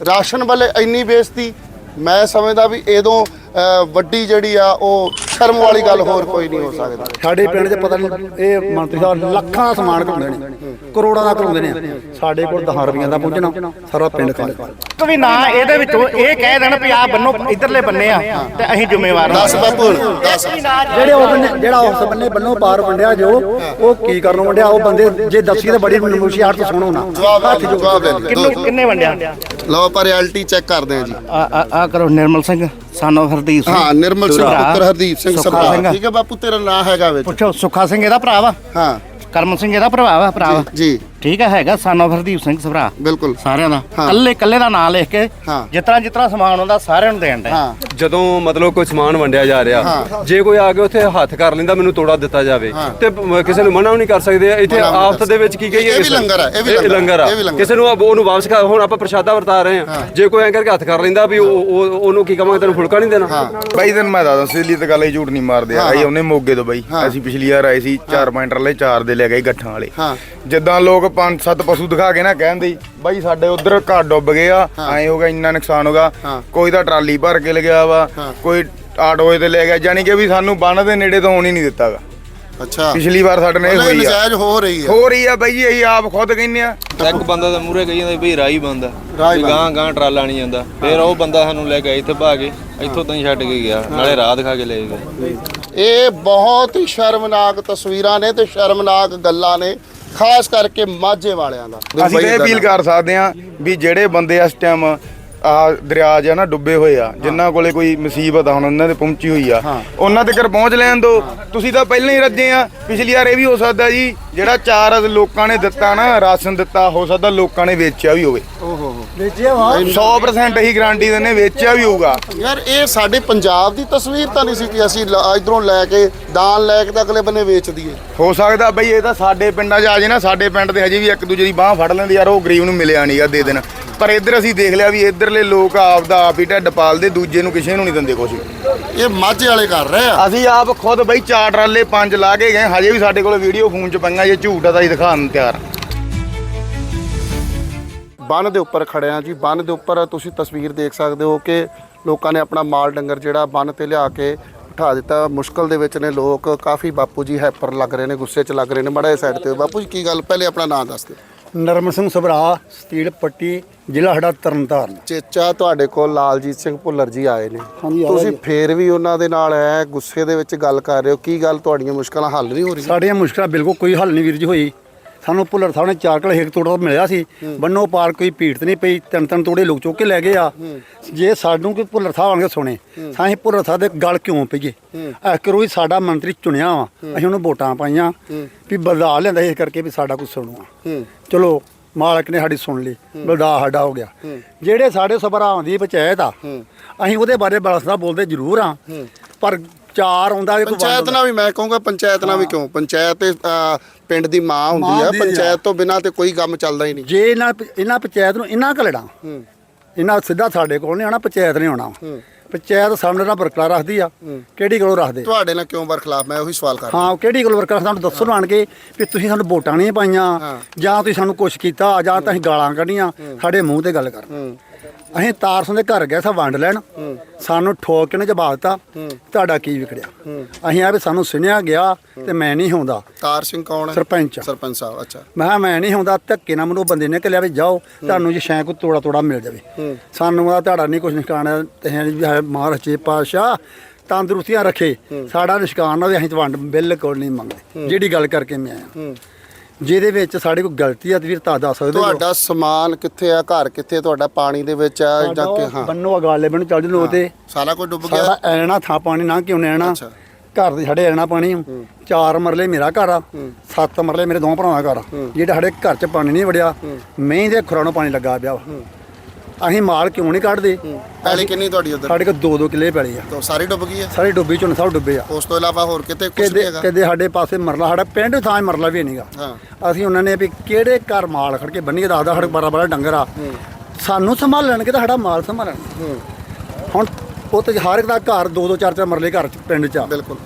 Ration ਵਾਲੇ ਇੰਨੀ ਬੇਇੱਜ਼ਤੀ ਮੈਂ ਸਮਝਦਾ ਵੀ ਇਦੋਂ ਅ, ਵੱਡੀ ਜਿਹੜੀ ਆ ਉਹ ਸ਼ਰਮ ਵਾਲੀ ਗੱਲ ਹੋਰ ਕੋਈ ਨਹੀਂ ਹੋ ਸਕਦੀ। ਸਾਡੇ ਪਿੰਡ 'ਚ ਪਤਾ ਨਹੀਂ ਇਹ ਮੰਤਰੀ ਸਾਹਿਬ ਲੱਖਾਂ ਦਾ ਸਮਾਨ ਘੁੰਮਦੇ ਨੇ ਕਰੋੜਾਂ ਦਾ ਘੁੰਮਦੇ ਨੇ। ਸਾਡੇ ਕੋਲ 10 ਰੁਪਈਆਂ ਦਾ ਪਹੁੰਚਣਾ ਸਾਰਾ ਪਿੰਡ ਖਾ ਇੱਕ ਵੀ ਨਾ ਇਹਦੇ ਵਿੱਚੋਂ ਇਹ ਕਹਿ ਦੇਣ ਵੀ ਆਹ ਬੰਨੋ ਇਧਰਲੇ ਬੰਨੇ ਆ ਤੇ ਅਸੀਂ ਜ਼ਿੰਮੇਵਾਰ ਹਾਂ। ਦੱਸ ਬਾਪੂ ਹੁਣ, ਦੱਸ ਜਿਹੜੇ ਉਹ ਬੰਦੇ ਜਿਹੜਾ ਉਸ ਬੰਨੇ ਬੰਨੋ ਪਾਰ ਵੰਡਿਆ ਜੋ ਉਹ ਕੀ ਕਰਨ ਵੰਡਿਆ? ਉਹ ਬੰਦੇ ਜੇ ਦੱਸੀ ਤਾਂ ਬੜੀ ਹੱਥ ਤੋਂ ਸੁਣੋ ਨਾ। ਜਵਾਬ ਜਵਾਬ ਲੈ ਕਿੰਨੂੰ ਕਿੰਨੇ ਵੰਡਿਆ? ਲਓ ਆਪਾਂ ਰਿਐਲਿਟੀ ਚੈੱਕ ਕਰਦੇ ਹਾਂ ਜੀ। ਆ ਆ- ਆ ਕਰੋ ਨਿਰਮਲ ਸਿੰਘ। ਸਾਨੋ ਹਰਦੀਪ ਸਿੰਘ ਹਾਂ ਨਿਰਮਲ ਸਿੰਘ ਭਰਾ, ਪੁੱਤਰ ਹਰਦੀਪ ਸਿੰਘ ਸੁੱਖਾ ਸਰਦਾਰ ਸਿੰਘ। ਠੀਕ ਹੈ ਬਾਪੂ ਤੇਰਾ ਨਾਂ ਹੈਗਾ ਵਿੱਚ। ਪੁੱਛੋ ਸੁੱਖਾ ਸਿੰਘ ਇਹਦਾ ਭਰਾ ਵਾ? ਹਾਂ। ਕਰਮ ਸਿੰਘ ਇਹਦਾ ਭਰਾ ਵਾ ਭਰਾ ਵਾ? ਜੀ ਠੀਕ ਹੈ ਹੈਗਾ ਸਾਨੋ ਹਰਦੀਪ ਸਿੰਘ ਸਭਰਾ ਬਿਲਕੁਲ। ਸਾਰਿਆਂ ਦਾ। ਹਾਂ। ਕੱਲੇ ਕੱਲੇ ਦਾ ਨਾਂ ਲਿਖ ਕੇ ਹਾਂ। ਜਿਤਨਾ ਜਿਤਨਾ ਸਮਾਨ ਹੁੰਦਾ ਸਾਰਿਆਂ ਨੂੰ ਦੇਣ ਦੇ। ਹਾਂ। ਜਦੋਂ ਮਤਲਬ ਕੋਈ ਸਮਾਨ ਵੰਡਿਆ ਜਾ ਰਿਹਾ ਜੇ ਕੋਈ ਆ ਕੇ ਉੱਥੇ ਹੱਥ ਕਰ ਲੈਂਦਾ ਮੈਨੂੰ ਤੋੜਾ ਦਿੱਤਾ ਜਾਵੇ। ਤੇ ਕਿਸੇ ਨੂੰ ਮਨਾ ਵੀ ਨਹੀਂ ਕਰ ਸਕਦੇ। ਇੱਥੇ ਮਨਾ ਵੀ ਨਹੀਂ ਆਫਤ ਕਰ ਦੇ ਵਿੱਚ ਕੀ ਕਹੀਏ ਇਹ ਵੀ ਲੰਗਰ ਆ, ਇਹ ਵੀ ਲੰਗਰ ਆ, ਲੰਗਰ ਆ। ਇਹ ਵੀ ਲੰਗਰ ਕਿਸੇ ਨੂੰ ਆ- ਉਹਨੂੰ ਵਾਪਸ ਕਰ ਹੁਣ ਆਪਾਂ ਪ੍ਰਸ਼ਾਦਾ ਵਰਤਾ ਰਹੇ ਹਾਂ। ਜੇ ਕੋਈ ਐਂ ਕਰਕੇ ਹੱਥ ਕਰ ਲੈਂਦਾ ਵੀ ਉਹ ਉਹ- ਉਹਨੂੰ ਕੀ ਕਵਾਂਗੇ ਤੈਨੂੰ ਫੁਲਕਾ ਨਹੀਂ ਦੇਣਾ? ਬਾਈ ਦਿਨ ਮੈਂ ਦੱਸਦਾ ਸਿੱਲੀ ਤੇ ਗੱਲ ਹੀ ਝੂਠ ਨਹੀਂ ਮਾਰਦੇ ਆਈ ਉਹਨੇ ਮੋਗੇ ਤੋਂ ਬਾਈ। ਅਸੀਂ ਪਿਛਲੀ ਵਾਰ ਆਏ ਸੀ 4 ਪੁਆਇੰਟ ਵਾਲੇ 4 ਦੇ ਲੈ ਗਏ ਗੱਠਾਂ ਵਾਲੇ। ਜਿੱਦਾਂ ਲੋਕ 5-7 ਪਸ਼ੂ ਦਿਖਾ ਕੇ ਨਾ ਕਹਿੰਦੇ ਬਾਈ ਸਾਡੇ ਉਧਰ ਘਰ ਡੁੱਬ ਗਏ ਆ ਐਂ ਹੋ ਗਿਆ ਇੰਨਾ ਨੁਕਸਾਨ ਹੋ ਗਿਆ। ਕੋਈ ਤਾਂ ਟਰਾਲੀ ਭਰ ਕੇ ਲਗਿਆ ਵਾ ਕੋਈ ਆਟੋਏ ਤੇ ਲੈ ਗਿਆ ਜਾਨੀ ਕਿ ਵੀ ਸਾਨੂੰ ਬੰਨ ਦੇ ਨੇੜੇ ਤੋਂ ਆਉਣ ਹੀ ਨਹੀਂ ਦਿੱਤਾਗਾ। ਅੱਛਾ। ਪਿਛਲੀ ਵਾਰ ਸਾਡੇ ਨੇ ਇਹ ਮਤਲਬ ਇਹ ਹੋਈ ਆ। ਨਜਾਇਜ਼ ਹੋ ਰਹੀ ਹੈ ਹੋ ਰਹੀ ਆ ਬਾਈ ਜੀ ਅਸੀਂ ਆਪ ਖੁਦ ਕਹਿੰਦੇ ਆ। ਇੱਕ ਬੰਦਾ ਤਾਂ ਮੂਰੇ ਕਹੀ ਜਾਂਦਾ ਵੀ ਰਾਹ ਬੰਦ। ਰਾਹ ਹੀ ਵੀ ਬੰਦ। ਗਾਂ ਗਾਂ ਟਰਾਲਾ ਨਹੀਂ ਜਾਂਦਾ। ਫਿਰ ਉਹ ਬੰਦਾ ਸਾਨੂੰ ਲੈ ਕੇ ਆਇਆ ਇੱਥੇ ਭਾਗੇ ਇੱਥੋਂ ਤਾਂ ਹੀ ਛੱਡ ਕੇ ਗਿਆ। ਨਾਲੇ ਰਾਹ ਦਿਖਾ ਕੇ ਲੈ ਗਿਆ। ਇਹ ਬਹੁਤ ਹੀ ਸ਼ਰਮਨਾਕ ਤਸਵੀਰਾਂ ਨੇ ਤੇ ਸ਼ਰਮਨਾਕ ਗੱਲਾਂ ਨੇ ਖਾਸ ਕਰਕੇ ਮਾਝੇ ਵਾਲਿਆਂ ਦਾ ਅਸੀਂ ਤਾਂ ਇਹ ਅਪੀਲ ਕਰ ਸਕਦੇ ਆ ਵੀ ਜਿਹੜੇ ਬੰਦੇ ਇਸ ਟਾਈਮ ਆ ਦਰਿਆ ਜਿਹਾ ਨਾ ਡੁੱਬੇ ਹੋਏ ਆ ਜਿਨ੍ਹਾਂ ਕੋਲੇ ਕੋਈ ਮੁਸੀਬਤ ਆ ਹੁਣ ਉਹਨਾਂ ਦੇ ਪਹੁੰਚੀ ਹੋਈ ਆ। ਉਹਨਾਂ ਦੇ ਘਰ ਪਹੁੰਚ ਲੈਣ ਦੋ। ਤੁਸੀਂ ਤਾਂ ਪਹਿਲਾਂ ਹੀ ਰੱਜੇ ਆ। ਪਿਛਲੀ ਵਾਰ ਇਹ ਵੀ ਹੋ ਸਕਦਾ ਜੀ ਜਿਹੜਾ ਚਾਰ ਲੋਕਾਂ ਨੇ ਦਿੱਤਾ ਨਾ ਰਾਸ਼ਨ ਦਿੱਤਾ ਹੋ ਸਕਦਾ ਲੋਕਾਂ ਨੇ ਵੇਚਿਆ ਵੀ ਹੋਵੇ। ਵੇਚਿਆ ਵਾ? 100% ਹੀ ਗਾਰੰਟੀ ਦਿੰਨੇ ਵੇਚਿਆ ਵੀ ਹੋਊਗਾ। ਯਾਰ ਇਹ ਸਾਡੇ ਪੰਜਾਬ ਦੀ ਤਸਵੀਰ ਤਾਂ ਨਹੀਂ ਸੀ ਕਿ ਅਸੀਂ ਇਧਰੋਂ ਲੈ ਕੇ ਦਾਨ ਲੈ ਕੇ ਤਾਂ ਅਗਲੇ ਬੰਨੇ ਵੇਚ ਦਈਏ। ਹੋ ਸਕਦਾ ਬਈ ਇਹ ਤਾਂ ਸਾਡੇ ਪਿੰਡਾਂ 'ਚ ਆ ਜੇ ਨਾ ਸਾਡੇ ਪਿੰਡ ਦੇ ਹਜੇ ਵੀ ਇੱਕ ਦੂਜੇ ਦੀ ਬਾਹ ਫੜ ਲੈਂਦੇ ਯਾਰ ਉਹ ਗਰੀਬ ਨੂੰ ਮਿਲਿਆ ਨਹੀਂਗਾ ਦੇ ਦੇਣ। ਪਰ ਇੱਧਰ ਅਸੀਂ ਦੇਖ ਲਿਆ ਵੀ ਇੱਧਰਲੇ ਲੋਕ ਆਪਦਾ ਆਪ ਹੀ ਢਿੱਡ ਪਾਲਦੇ ਦੂਜੇ ਨੂੰ ਕਿਸੇ ਨੂੰ ਨਹੀਂ ਦਿੰਦੇ ਕੁਝ ਇਹ ਮਾਝੇ ਵਾਲੇ ਕਰ ਰਹੇ ਆ। ਅਸੀਂ ਆਪ ਖੁਦ ਬਈ ਚਾਰ ਟਰਾਲੇ ਪੰਜ ਲਾ ਕੇ ਗਏ ਹਜੇ ਵੀ ਸਾਡੇ ਕੋਲ ਵੀਡੀਓ ਫੋਨ 'ਚ ਪਈਆਂ ਜੇ ਝੂਠ ਆ ਤਾਂ ਅਸੀਂ ਦਿਖਾਉਣ ਨੂੰ ਤਿਆਰ ਹਾਂ। ਬੰਨ ਦੇ ਉੱਪਰ ਖੜਿਆ ਜੀ ਬੰਨ ਦੇ ਉੱਪਰ ਤੁਸੀਂ ਤਸਵੀਰ ਦੇਖ ਸਕਦੇ ਹੋ ਕਿ ਲੋਕਾਂ ਨੇ ਆਪਣਾ ਮਾਲ ਡੰਗਰ ਜਿਹੜਾ ਬੰਨ ਤੇ ਲਿਆ ਕੇ ਉਠਾ ਦਿੱਤਾ। ਮੁਸ਼ਕਲ ਦੇ ਵਿੱਚ ਨੇ ਲੋਕ ਕਾਫੀ ਬਾਪੂ ਜੀ ਹੈਪਰ ਲੱਗ ਰਹੇ ਨੇ ਗੁੱਸੇ 'ਚ ਲੱਗ ਰਹੇ ਨੇ ਮੜਾ ਸਾਈਡ ਤੇ ਬਾਪੂ ਜੀ ਕੀ ਗੱਲ? ਪਹਿਲੇ ਆਪਣਾ ਨਾਮ ਦੱਸ ਦਿਓ। ਨਰਮਲ ਸਿੰਘ ਸਭਰਾ ਸਟੀਲ ਪੱਟੀ ਜ਼ਿਲ੍ਹਾ ਸਾਡਾ ਤਰਨਤਾਰਨ। ਚੇਚਾ ਤੁਹਾਡੇ ਕੋਲ ਲਾਲਜੀਤ ਸਿੰਘ ਭੁੱਲਰ ਜੀ ਆਏ ਨੇ। ਹਾਂਜੀ, ਤੁਸੀਂ ਜੀ। ਫੇਰ ਵੀ ਉਹਨਾਂ ਦੇ ਨਾਲ ਐ ਗੁੱਸੇ ਦੇ ਵਿੱਚ ਗੱਲ ਕਰ ਰਹੇ ਹੋ। ਕੀ ਗੱਲ ਤੁਹਾਡੀਆਂ ਮੁਸ਼ਕਲਾਂ ਹੱਲ ਨਹੀਂ ਹੋ ਰਹੀਆਂ? ਸਾਡੀਆਂ ਮੁਸ਼ਕਲਾਂ ਬਿਲਕੁਲ ਕੋਈ ਹੱਲ ਨਹੀਂ ਵੀਰ ਜੀ ਹੋਈ। ਸਾਨੂੰ ਭੁੱਲਰ ਸਾਹਿਬ ਨੇ ਚਾਰ ਕਿਲੇ ਹੇਕ ਤੋੜਾ ਮਿਲਿਆ ਸੀ। ਬੰਨੋ ਪਾਰ ਕੋਈ ਭੀੜ ਤੇ ਨਹੀਂ ਪਈ ਤਿੰਨ ਤਿੰਨ ਤੋੜੇ ਲੋਕ ਚੁੱਕ ਕੇ ਲੈ ਗਏ ਆ। ਜੇ ਸਾਨੂੰ ਕੋਈ ਭੁੱਲਰ ਸਾਹਿਬ ਆਣ ਕੇ ਸੁਣੇ ਅਸੀਂ ਭੁੱਲਰ ਸਾਹਿਬ ਦੇ ਗੱਲ ਕਿਉਂ ਪਈਏ? ਐ ਕਰੋ ਵੀ ਸਾਡਾ ਮੰਤਰੀ ਚੁਣਿਆ ਵਾ ਅਸੀਂ ਉਹਨੂੰ ਵੋਟਾਂ ਪਾਈਆਂ ਵੀ ਬਦਲਾ ਲੈਂਦਾ ਇਸ ਕਰਕੇ ਵੀ ਸਾਡਾ ਕੁਝ ਸੁਣੂਆ ਚਲੋ ਮਾਲਕ ਨੇ ਸਾਡੀ ਸੁਣ ਲਈ ਬਲਦਾ ਸਾਡਾ ਹੋ ਗਿਆ। ਜਿਹੜੇ ਸਾਡੇ ਸਭਰਾਵਾਂ ਦੀ ਪੰਚਾਇਤ ਆ ਅਸੀਂ ਉਹਦੇ ਬਾਰੇ ਬਲਸਦਾ ਬੋਲਦੇ ਜ਼ਰੂਰ ਆ। ਪਰ ਚਾਰ ਆਉਂਦਾ ਕੋਈ ਪੰਚਾਇਤ ਨਾਲ ਵੀ ਮੈਂ ਕਹੂੰਗਾ ਪੰਚਾਇਤ ਨਾਲ ਵੀ ਕਿਉਂ? ਪੰਚਾਇਤ ਤੇ ਪਿੰਡ ਦੀ ਮਾਂ ਹੁੰਦੀ ਆ ਹੁੰਦੀ ਆ। ਪੰਚਾਇਤ ਤੋਂ ਬਿਨਾ ਤੇ ਕੋਈ ਕੰਮ ਚੱਲਦਾ ਹੀ ਨਹੀਂ। ਜੇ ਇਹਨਾਂ ਇਹਨਾਂ ਪੰਚਾਇਤ ਨੂੰ ਇਹਨਾਂ ਘਲੜਾ ਇਹਨਾਂ ਸਿੱਧਾ ਸਾਡੇ ਕੋਲ ਨਹੀਂ ਆਉਣਾ ਪੰਚਾਇਤ ਨੇ ਆਉਣਾ। ਪੰਚਾਇਤ ਸਾਡੇ ਨਾਲ ਬਰਕਰਾਰ ਰੱਖਦੀ ਆ ਕਿਹੜੀ ਗੱਲੋਂ ਰੱਖਦੇ? ਤੁਹਾਡੇ ਨਾਲ ਕਿਉਂ ਬਰਖਲਾਫ ਮੈਂ ਉਹੀ ਸਵਾਲ ਕਰ ਹਾਂ ਕਿਹੜੀ ਗੱਲ ਵਰਕਰ ਸਾਨੂੰ ਦੱਸੋ ਆਣ ਕੇ ਵੀ ਤੁਸੀਂ ਸਾਨੂੰ ਵੋਟਾਂ ਨਹੀਂ ਪਾਈਆਂ ਜਾਂ ਤੁਸੀਂ ਸਾਨੂੰ ਕੁਛ ਕੀਤਾ ਜਾਂ ਤਾਂ ਅਸੀਂ ਗਾਲਾਂ ਕੱਢੀਆਂ ਸਾਡੇ ਮੂੰਹ ਤੇ ਗੱਲ ਕਰ। ਅਸੀਂ ਤਾਰਸੋਂ ਦੇ ਘਰ ਗਏ ਸਾ ਵੰਡ ਲੈਣ। ਸਾਨੂੰ ਠੋਕ ਕੇ ਨੇ ਜਵਾਬ ਦਿੱਤਾ ਤੁਹਾਡਾ ਕੀ ਵਿਗੜਿਆ? ਅਸੀਂ ਆ ਵੀ ਸਾਨੂੰ ਸੁਣਿਆ ਗਿਆ ਤੇ ਮੈਂ ਨਹੀਂ ਹੁੰਦਾ। ਤਾਰ ਸਿੰਘ ਕੌਣ ਹੈ? ਸਰਪੰਚ। ਸਰਪੰਚ ਸਾਹਿਬ ਅੱਛਾ। ਮੈਂ ਕਿਹਾ ਮੈਂ ਨਹੀਂ ਹੁੰਦਾ ਧੱਕੇ ਨਾਲ ਮੈਨੂੰ ਉਹ ਬੰਦੇ ਨੇ ਕਿਹਾ ਵੀ ਜਾਓ ਤੁਹਾਨੂੰ ਜੇ ਸ਼ੈਂਕ ਤੋੜਾ ਤੋੜਾ ਮਿਲ ਜਾਵੇ। ਸਾਨੂੰ ਆ ਤੁਹਾਡਾ ਨਹੀਂ ਕੁਝ ਨਿਸ਼ਕਾਨ ਤੇ ਮਹਾਰਾਜ ਜੀ ਪਾਸ਼ਾ ਤੰਦਰੁਸਤੀਆਂ ਰੱਖੇ। ਸਾਡਾ ਨਿਸ਼ਕਾਨ ਨਾ ਹੋਵੇ ਅਸੀਂ ਵੰਡ ਬਿਲਕੁਲ ਨਹੀਂ ਮੰਗਦੇ। ਜਿਹੜੀ ਗੱਲ ਕਰਕੇ ਮੈਂ ਆਇਆ। ਜਿਹਦੇ ਵਿੱਚ ਸਾਡੇ ਕੋਈ ਗਲਤੀ ਆ ਤੇ ਵੀਰ ਤਾਂ ਦੱਸ ਸਕਦੇ ਹੋ। ਤੁਹਾਡਾ ਸਮਾਨ ਕਿੱਥੇ ਆ ਘਰ ਕਿੱਥੇ ਤੁਹਾਡਾ ਪਾਣੀ ਦੇ ਵਿੱਚ ਆ ਜਾਂ ਕਿ ਹਾਂ। ਬੰਨੋ ਅਗਾਲੇ ਬਣ ਚੱਲ ਜਨੋ ਤੇ। ਸਾਰਾ ਕੁਝ ਡੁੱਬ ਗਿਆ। ਸਾਡਾ ਐਣਾ ਥਾਂ ਪਾਣੀ ਨਾ ਕਿਉਂ ਨੈਣਾ ਅੱਛਾ। ਘਰ ਦੇ ਸਾਡੇ ਐਣਾ ਪਾਣੀ ਚਾਰ ਮਰਲੇ ਮੇਰਾ ਘਰ ਆ। ਸੱਤ ਮਰਲੇ ਮੇਰੇ ਦੋ ਭਰਾਵਾਂ ਦਾ ਘਰ ਆ। ਜਿਹੜਾ ਸਾਡੇ ਘਰ 'ਚ ਪਾਣੀ ਨਹੀਂ ਵੜਿਆ। ਮਹੀਂ ਦੇ ਖੁਰਾਂ ਨੂੰ ਪਾਣੀ ਲੱਗਾ ਪਿਆ ਵਾ। ਅਸੀਂ ਮਾਲ ਕਿਉਂ ਨਹੀਂ ਕੱਢਦੇ? ਪਹਿਲੇ ਕਿੰਨੀ ਤੁਹਾਡੀ ਉਧਰ? ਸਾਡੇ ਕੋਲ ਦੋ ਦੋ ਕਿੱਲੇ ਪੈਲੀ ਆ। ਤੋਂ ਸਾਰੀ ਡੁੱਬ ਗਈ ਹੈ? ਸਾਰੇ ਡੁੱਬੀ ਝੋਨੇ ਸਭ ਡੁੱਬੇ ਆ। ਉਸ ਤੋਂ ਇਲਾਵਾ ਹੋਰ ਕਿਤੇ ਕੁਝ ਨਹੀਂ ਹੈਗਾ? ਕਦੇ ਸਾਡੇ ਪਾਸੇ ਮਰਲਾ ਸਾਡਾ ਪਿੰਡ ਥਾਂ ਮਰਲਾ ਵੀ ਨਹੀਂਗਾ ਹਾਂ। ਅਸੀਂ ਉਹਨਾਂ ਨੇ ਵੀ ਕਿਹੜੇ ਘਰ ਮਾਲ ਖੜ ਕੇ ਬੰਨੀਏ ਦੱਸਦਾ ਸਾਡੇ ਬਾਰਾ ਬਾਰਾ ਡੰਗਰ ਆ। ਸਾਨੂੰ ਸੰਭਾਲਣਗੇ ਤਾਂ ਸਾਡਾ ਮਾਲ ਸੰਭਾਲਣ। ਹੁਣ ਉਹ ਤੇ ਹਰ ਇੱਕ ਦਾ ਘਰ ਦੋ ਦੋ ਚਾਰ ਚਾਰ ਮਰਲੇ ਘਰ ਚ ਪਿੰਡ ਚ ਆ। ਬਿਲਕੁਲ।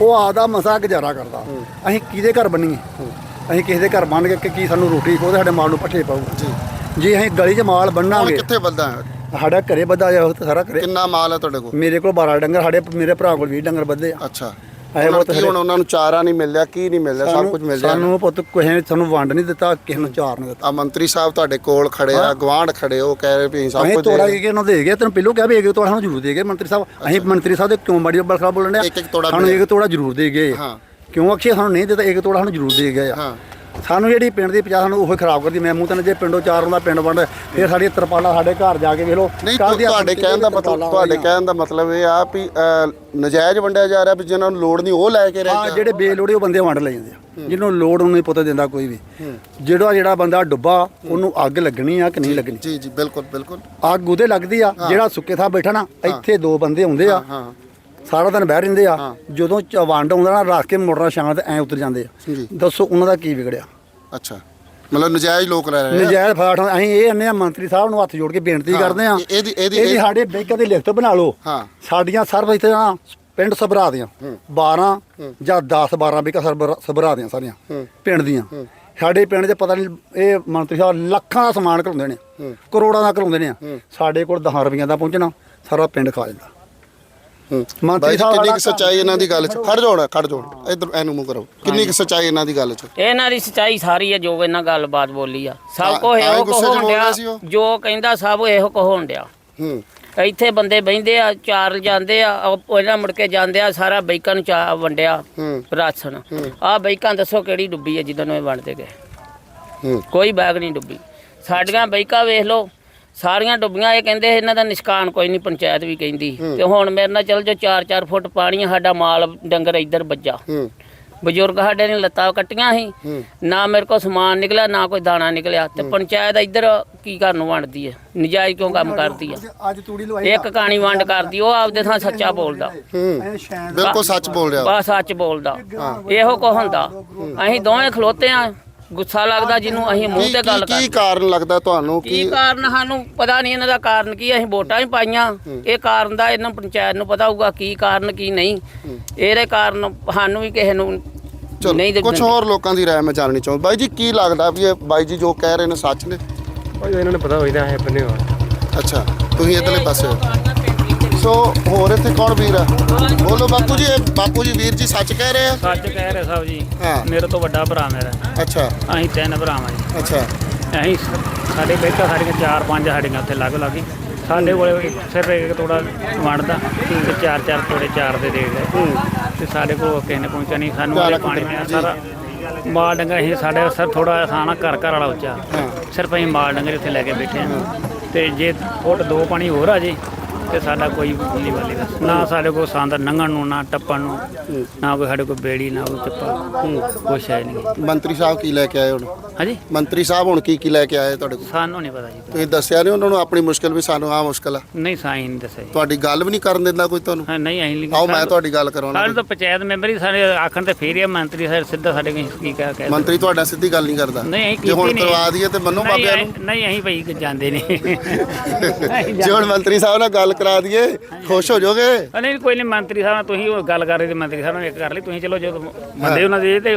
ਉਹ ਆਦਾ ਮਸਾ ਗੁਜ਼ਾਰਾ ਕਰਦਾ। ਅਸੀਂ ਕਿਹਦੇ ਘਰ ਬੰਨੀਏ? ਅਸੀਂ ਕਿਸੇ ਦੇ ਘਰ ਬੰਨ ਕੇ ਕਿ ਕੀ ਸਾਨੂੰ ਰੋਟੀ ਕੋਦੇ ਸਾਡੇ ਮਾਲ ਨੂੰ ਪੱਠੇ ਪਾਊ ਜੀ। ਜੇ ਅਸੀਂ ਗਲੀ 'ਚ ਮਾਲ ਹੁਣ ਬੰਨਾਂਗੇ ਕਿੱਥੇ ਵੱਧਾ ਸਾਡਾ ਘਰੇ ਬੱਧਾ ਜਾ ਸਾਰਾ ਘਰੇ। ਕਿੰਨਾ ਮਾਲ ਹੈ ਤੁਹਾਡੇ ਕੋਲ? ਮੇਰੇ ਕੋਲ 12 ਡੰਗਰ ਸਾਡੇ ਮੇਰੇ ਭਰਾ ਕੋਲ 20 ਡੰਗਰ ਬੱਧੇ ਆ। ਅੱਛਾ। ਇਹ ਹੁਣ ਬਹੁਤ ਕੀ ਹੁਣ ਉਹਨਾਂ ਨੂੰ ਚਾਰਾ ਨਹੀਂ ਮਿਲ ਰਿਹਾ ਕੀ ਨਹੀਂ ਮਿਲ ਰਿਹਾ ਸਭ ਕੁਝ ਮਿਲ ਰਿਹਾ ਸਾਨੂੰ ਪੁੱਤ ਕਿਸੇ ਨੇ ਸਾਨੂੰ ਵੰਡ ਨਹੀਂ ਦਿੱਤਾ ਕਿਸੇ ਨੂੰ ਚਾਰ ਨਹੀਂ ਦਿੱਤਾ। ਆ ਮੰਤਰੀ ਸਾਹਿਬ ਤੁਹਾਡੇ ਕੋਲ ਖੜੇ ਆ ਗਵਾਂਢ ਖੜੇ ਉਹ ਕਹਿ ਰਹੇ ਵੀ ਅਸੀਂ ਸਭ ਅਸੀਂ ਕੁਝ ਤੋੜਾ ਦੇ ਕੇ ਉਹਨਾਂ ਦੇ ਗਏ ਤੈਨੂੰ ਪਹਿਲੋਂ ਕਿਹਾ ਵੀ ਇੱਕ ਤੋੜਾ ਸਾਨੂੰ ਜ਼ਰੂਰ ਦੇ ਗਏ ਮੰਤਰੀ ਸਾਹਿਬ। ਅਸੀਂ ਮੰਤਰੀ ਸਾਹਿਬ ਦੇ ਕਿਉਂ ਮਾੜੀ ਬੱਲ ਖਰਾਬ ਬੋਲਣ ਡਿਆ? ਤੋੜਾ ਸਾਨੂੰ ਮਿਲਿਆ। ਇੱਕ ਤੋੜਾ ਜ਼ਰੂਰ ਦੇ ਗਏ। ਹਾਂ। ਕਿਉਂ ਅਕਸ਼ੇ ਸਾਨੂੰ ਨਹੀਂ ਦਿੱਤਾ ਇੱਕ ਤੋੜਾ ਸਾਨੂੰ ਜ਼ਰੂਰ ਦੇ ਗਏ ਆ। ਹਾਂ। ਸਾਨੂੰ ਜਿਹੜੀ ਪਿੰਡ ਦੀ ਪੰਜਾਹ ਸਾਨੂੰ ਉਹ ਖਰਾਬ ਕਰਦੀ ਮੈਂ ਮੂੰਹ ਤੇ ਜੇ ਪਿੰਡੋਂ ਚਾਰ ਹੁੰਦਾ ਪਿੰਡ ਵੰਡ ਫਿਰ ਸਾਡੀ ਤਰਪਾਲਾਂ ਸਾਡੇ ਘਰ ਜਾ ਕੇ ਵੇਖ ਲਓ ਨਹੀਂ ਤੁਹਾਡੇ ਕਹਿਣ ਦਾ ਮਤਲਬ ਤੁਹਾਡੇ। ਕਹਿਣ ਦਾ ਮਤਲਬ ਇਹ ਆ ਵੀ ਨਜਾਇਜ਼ ਵੰਡਿਆ ਜਾ ਰਿਹਾ ਵੀ ਜਿਹਨਾਂ ਨੂੰ ਲੋੜ ਨਹੀਂ ਉਹ ਲੈ ਕੇ ਰਹਿ ਹਾਂ ਗਿਆ। ਜਿਹੜੇ ਬੇਲੋੜੇ ਉਹ ਬੰਦੇ ਵੰਡ ਲੈ ਜਾਂਦੇ ਆ। ਜਿਹਨੂੰ ਲੋੜ ਉਹਨੂੰ ਨਹੀਂ ਪਤਾ ਦਿੰਦਾ ਕੋਈ ਵੀ। ਜਿਹੜਾ ਜਿਹੜਾ ਬੰਦਾ ਡੁੱਬਾ ਉਹਨੂੰ ਅੱਗ ਲੱਗਣੀ ਆ ਕਿ ਨਹੀਂ ਲੱਗਣੀ? ਜੀ ਜੀ ਬਿਲਕੁਲ ਬਿਲਕੁਲ। ਅੱਗ ਉਹਦੇ ਲੱਗਦੀ ਆ ਜਿਹੜਾ ਸੁੱਕੇ ਥਾਂ ਬੈਠਾ ਨਾ ਇੱਥੇ ਦੋ ਬੰਦੇ ਆਉਂਦੇ ਆ। ਹਾਂ। ਸਾਰਾ ਦਿਨ ਬਹਿ ਰਹਿੰਦੇ ਆ ਜਦੋਂ ਚ- ਵੰਡ ਆਉਂਦਾ ਨਾ ਰੱਖ ਕੇ ਮੋਟਰਾਂ ਛਾਂ ਤੇ ਐ ਉਤਰ ਜਾਂਦੇ ਆ। ਜੀ। ਦੱਸੋ ਉਹਨਾਂ ਦਾ ਕੀ ਵਿਗੜਿਆ। ਅੱਛਾ। ਮਤਲਬ ਨਜਾਇਜ਼ ਲੋਕ ਰਹਿ ਰਹੇ ਆ। ਨਜਾਇਜ਼ ਫਾਟ ਅਸੀਂ ਇਹ ਅੰਨੇ ਆ ਮੰਤਰੀ ਸਾਹਿਬ ਨੂੰ ਹੱਥ ਜੋੜ ਕੇ ਬੇਨਤੀ ਕਰਦੇ ਆ। ਇਹ- ਇਹਦੀ- ਇਹਦੀ- ਇਹਦੀ ਸਾਡੇ ਬੈਂਕਾਂ ਦੀ ਲਿਖਤ ਬਣਾ ਲਓ। ਹਾਂ। ਸਾਡੀਆਂ ਸਰਵ ਇੱਥੇ ਨਾ ਪਿੰਡ ਸਭਰਾ ਦੀਆਂ। 12 ਜਾਂ 10 12 ਬੇਕਾਂ ਸਰਵ ਸਭਰਾ ਦੀਆਂ ਸਾਰੀਆਂ ਪਿੰਡ ਦੀਆਂ। ਸਾਡੇ ਪਿੰਡ 'ਚ ਪਤਾ ਨਹੀਂ ਇਹ ਮੰਤਰੀ ਸਾਹਿਬ ਲੱਖਾਂ ਦਾ ਸਮਾਨ ਘਲਾਉਂਦੇ ਨੇ। ਕਰੋੜਾਂ ਦਾ ਘਲਾਉਂਦੇ ਨੇ। ਸਾਡੇ ਕੋਲ 10 ਰੁਪਈਆਂ ਦਾ ਪਹੁੰਚਣਾ ਸਾਰਾ ਪਿੰਡ ਖਾ ਜਾਂਦਾ। ਮੰਤਰੀ ਬਾਈ ਜੀ ਸਾਹਿਬ ਕਿੰਨੀ ਕੁ ਵਾਲਾ ਸੱਚਾਈ ਇਹਨਾਂ ਦੀ ਗੱਲ 'ਚ? ਖੜ ਜਾਓ ਖੜ ਜਾਓ। ਇਧਰ ਇਹਨੂੰ ਮੂੰਹ ਕਰੋ। ਕਿੰਨੀ ਕੁ ਸੱਚਾਈ ਇਹਨਾਂ ਦੀ ਗੱਲ 'ਚ? ਇਹਨਾਂ ਦੀ ਸਚਾਈ ਸਾਰੀ ਹੈ ਜੋ ਇਹਨਾਂ ਗੱਲਬਾਤ ਬੋਲੀ ਆ। ਸਭ ਕੋ ਹੀ ਇਹੋ ਗੁੱਸੇ 'ਚ ਕੋ ਹੋਣ ਬੋਲ ਰਿਹਾ ਡਿਆ। ਸੀ ਉਹ। ਜੋ ਕਹਿੰਦਾ ਸਭ ਇਹੋ ਕੋ ਹੋਣ ਡਿਆ। ਹੂੰ। ਇੱਥੇ ਬੰਦੇ ਬਹਿੰਦੇ ਆ ਚਾਰ ਜਾਂਦੇ ਆ ਉਹ ਇਹਨਾਂ ਮੁੜ ਕੇ ਜਾਂਦੇ ਆ ਸਾਰਾ ਬੈਕਾਂ ਨੂੰ ਚਾ ਵੰਡਿਆ। ਹੂੰ। ਰਾਸ਼ਨ। ਆ ਬੈਕਾਂ ਦੱਸੋ ਕਿਹੜੀ ਡੁੱਬੀ ਹੈ ਜਿੱਦਾਂ ਨੂੰ ਇਹ ਵੰਡਦੇ ਗਏ। ਹੂੰ। ਕੋਈ ਬੈਗ ਨਹੀਂ ਡੁੱਬੀ। ਸਾਡੀਆਂ ਬੈਕਾਂ ਵੇਖ ਲਓ ਸਾਰੀਆਂ ਡੁੱਬੀਆਂ ਇਹ ਕਹਿੰਦੇ ਇਹਨਾਂ ਦਾ ਨਿਸ਼ਕਾਨ ਕੋਈ ਨਹੀਂ ਪੰਚਾਇਤ ਵੀ ਕਹਿੰਦੀ। ਤੇ ਹੁਣ ਮੇਰੇ ਨਾਲ ਚੱਲ ਜੋ 4-4 ਫੁੱਟ ਪਾਣੀ ਆ, ਸਾਡਾ ਮਾਲ ਡੰਗਰ ਇੱਧਰ ਵੱਜਾ। ਹੂੰ। ਬਜ਼ੁਰਗ ਸਾਡੇ ਨੇ ਲੱਤਾਂ ਕੱਟੀਆਂ ਸੀ। ਨਾ ਮੇਰੇ ਕੋਲ ਸਮਾਨ ਨਿਕਲਿਆ ਨਾ ਕੋਈ ਦਾਣਾ ਨਿਕਲਿਆ। ਤੇ ਪੰਚਾਇਤ ਇੱਧਰ ਕੀ ਕਰਨ ਨੂੰ ਵੰਡਦੀ ਹੈ ਨਜਾਇਜ਼ ਕਿਉਂ ਕੰਮ ਕਰਦੀ ਆ? ਅੱਜ ਤੂੜੀ ਲਵਾਈ ਇੱਕ ਕਹਾਣੀ ਵੰਡ ਕਰਦੀ ਉਹ ਆਪਦੇ ਥਾਂ ਸੱਚਾ ਬੋਲਦਾ। ਹੂੰ। ਬਿਲਕੁਲ ਸੱਚ ਬੋਲ ਰਿਹਾ ਬਸ ਸੱਚ ਬੋਲਦਾ। ਇਹੋ ਕੋ ਹੁੰਦਾ। ਅਸੀਂ ਦੋਵੇਂ ਖਲੋਤੇ ਆ। ਗੁੱਸਾ ਲੱਗਦਾ ਜਿਹਨੂੰ ਅਸੀਂ ਮੂੰਹ ਤੇ ਗੱਲ ਕੀ- ਕਰ ਕੀ ਕਾਰਨ ਲੱਗਦਾ ਤੁਹਾਨੂੰ? ਕੀ ਕੀ ਕਾਰਨ ਸਾਨੂੰ ਪਤਾ ਨਹੀਂ ਇਹਨਾਂ ਦਾ ਕਾਰਨ ਕੀ ਅਸੀਂ ਵੋਟਾਂ ਹੀ ਪਾਈਆਂ। ਇਹ ਕਾਰਨ ਦਾ ਇਹਨਾਂ ਪੰਚਾਇਤ ਨੂੰ ਪਤਾ ਹੋਊਗਾ ਕੀ ਕਾਰਨ ਕੀ ਨਹੀਂ। ਇਹਦੇ ਕਾਰਨ ਸਾਨੂੰ ਵੀ ਕਿਸੇ ਨੂੰ ਨਹੀਂ ਚਲੋ ਕੁਝ। ਹੋਰ ਲੋਕਾਂ ਦੀ ਰਾਏ ਮੈਂ ਜਾਣਨੀ ਚਾਹੁੰਦਾ। ਬਾਈ ਜੀ ਕੀ ਲੱਗਦਾ ਵੀ ਇਹ ਬਾਈ ਜੀ ਜੋ ਕਹਿ ਰਹੇ ਨੇ ਸੱਚ ਨੇ? ਉਹ ਇਹਨਾਂ ਨੂੰ ਪਤਾ ਹੋਈਦਾ ਹੈ ਬੰਨੇ ਹੋ ਅੱਛਾ ਤੁਸੀਂ ਇਧਰਲੇ ਪਾਸੇ ਹੋ ਸੋ ਹੋਰ ਇੱਥੇ ਕੌਣ ਵੀਰ ਆ? ਬੋਲੋ ਬਾਪੂ ਜੀ ਇਹ ਬਾਪੂ ਜੀ ਵੀਰ ਜੀ ਸੱਚ ਕਹਿ ਰਹੇ ਆ? ਸੱਚ ਕਹਿ ਰਹੇ ਸਾਹਿਬ ਜੀ। ਹਾਂ। ਮੇਰੇ ਤੋਂ ਵੱਡਾ ਭਰਾ ਮੇਰਾ। ਅੱਛਾ। ਅਸੀਂ ਤਿੰਨ ਭਰਾਵਾਂ ਜੀ। ਅੱਛਾ। ਅਸੀਂ ਸਾਡੇ ਬੈਠਾ ਸਾਡੀਆਂ ਚਾਰ ਪੰਜ ਸਾਡੀਆਂ ਉੱਥੇ ਲੱਗ ਲੱਗੀ ਸਾਡੇ ਕੋਲ ਸਿਰਫ ਇੱਕ ਤੋੜਾ ਵੰਡਦਾ ਤੇ ਚਾਰ ਚਾਰ ਤੋੜੇ ਚਾਰ ਦੇ ਦੇ ਗਏ। ਤੇ ਸਾਡੇ ਕੋਲ ਕਿਸੇ ਨੇ ਪਹੁੰਚਿਆ ਨਹੀਂ ਸਾਨੂੰ ਵਾਲੇ ਲੱਖ ਪਾਣੀ ਪਿਆ ਜੀ। ਸਾਰਾ। ਮਾਲ ਡੰਗਰ ਅਸੀਂ ਸਾਡੇ ਸਰ ਥੋੜਾ ਆਸਾਨ ਆ ਘਰ ਘਰ ਵਾਲਾ ਉੱਚਾ। ਸਿਰਫ ਅਸੀਂ ਮਾਲ ਡੰਗਰ ਇੱਥੇ ਲੈ ਕੇ ਬੈਠੇ ਹਾਂ। ਤੇ ਜੇ ਫੁੱਟ ਦੋ ਪਾਣੀ ਹੋਰ ਆ ਜੇ ਤੇ ਸਾਡਾ ਕੋਈ ਬੋਲੀ ਵਾਲੀ ਨਾ ਸਾਡੇ ਕੋਲ ਸੰਦ ਲੰਘਣ ਨੂੰ ਨਾ ਟੱਪਣ ਨੂੰ ਨਾ ਕੋਈ ਸਾਡੇ ਕੋਲ ਬੇੜੀ ਨਾ ਕੋਈ ਚੱਪਾ ਕੁਛ ਹੈ ਨਹੀਂ। ਮੰਤਰੀ ਸਾਹਿਬ ਕੀ ਲੈ ਕੇ ਆਏ ਹੁਣ? ਹਾਂਜੀ? ਮੰਤਰੀ ਸਾਹਿਬ ਹੁਣ ਕੀ ਕੀ ਲੈ ਕੇ ਆਏ ਤੁਹਾਡੇ ਕੋਲ? ਸਾਨੂੰ ਨਹੀਂ ਪਤਾ ਜੀ। ਤੁਸੀਂ ਦੱਸਿਆ ਨਹੀਂ ਉਹਨਾਂ ਨੂੰ ਆਪਣੀ ਮੁਸ਼ਕਲ ਵੀ ਸਾਨੂੰ ਆ ਮੁਸ਼ਕਲ ਆ। ਨਹੀਂ ਸਾਈਂ ਨਹੀਂ ਦੱਸਿਆ ਜੀ। ਤੁਹਾਡੀ ਗੱਲ ਵੀ ਨਹੀਂ ਕਰਨ ਦਿੰਦਾ ਕੋਈ ਤੁਹਾਨੂੰ? ਹਾਂ ਨਹੀਂ ਅਸੀਂ ਨਹੀਂ ਆਓ ਮੈਂ ਤੁਹਾਡੀ ਗੱਲ ਕਰਾਉਣਾ। ਸਾਡੇ ਤਾਂ ਪੰਚਾਇਤ ਮੈਂਬਰ ਹੀ ਸਾਰੇ ਆਖਣ ਤੇ ਫੇਰ ਹੀ ਆ, ਮੰਤਰੀ ਸਾਹਿਬ ਸਿੱਧਾ ਸਾਡੇ ਕੋਲ ਕੀ ਕਹਿ ਕਹਿ ਮੰਤਰੀ ਤੁਹਾਡਾ ਸਿੱਧੀ ਗੱਲ ਨਹੀਂ ਕਰਦਾ। ਨਹੀਂ ਅਸੀਂ ਜੇ ਹੁਣ ਕੀਤੀ ਨਹੀਂ। ਕਰਵਾ ਦਈਏ ਤੇ ਮੰਨੋ ਨਹੀਂ, ਬਾਬਿਆਂ ਨੂੰ। ਅਸੀਂ- ਨਹੀਂ ਅਸੀਂ ਭਾਈ ਜਾਂਦੇ ਨਹੀਂ। ਜੇ ਹੁਣ ਮੰਤਰੀ ਸਾਹਿਬ ਨਾਲ ਗੱਲ ਕਰਾ ਦਈਏ ਖੁਸ਼ ਹੋ ਜਾਓਗੇ? ਨਹੀਂ ਕੋਈ ਨਹੀਂ ਮੰਤਰੀ ਸਾਹਿਬ ਨਾਲ ਤੁਸੀਂ ਉਹ ਗੱਲ ਕਰ ਰਹੇ ਤੇ ਮੰਤਰੀ ਸਾਹਿਬ ਨਾਲ ਇੱਕ ਕਰ ਲਈ ਤੁਸੀਂ ਚਲੋ ਜੋ ਬੰਦੇ ਉਹਨਾਂ ਦੇ ਤੇ।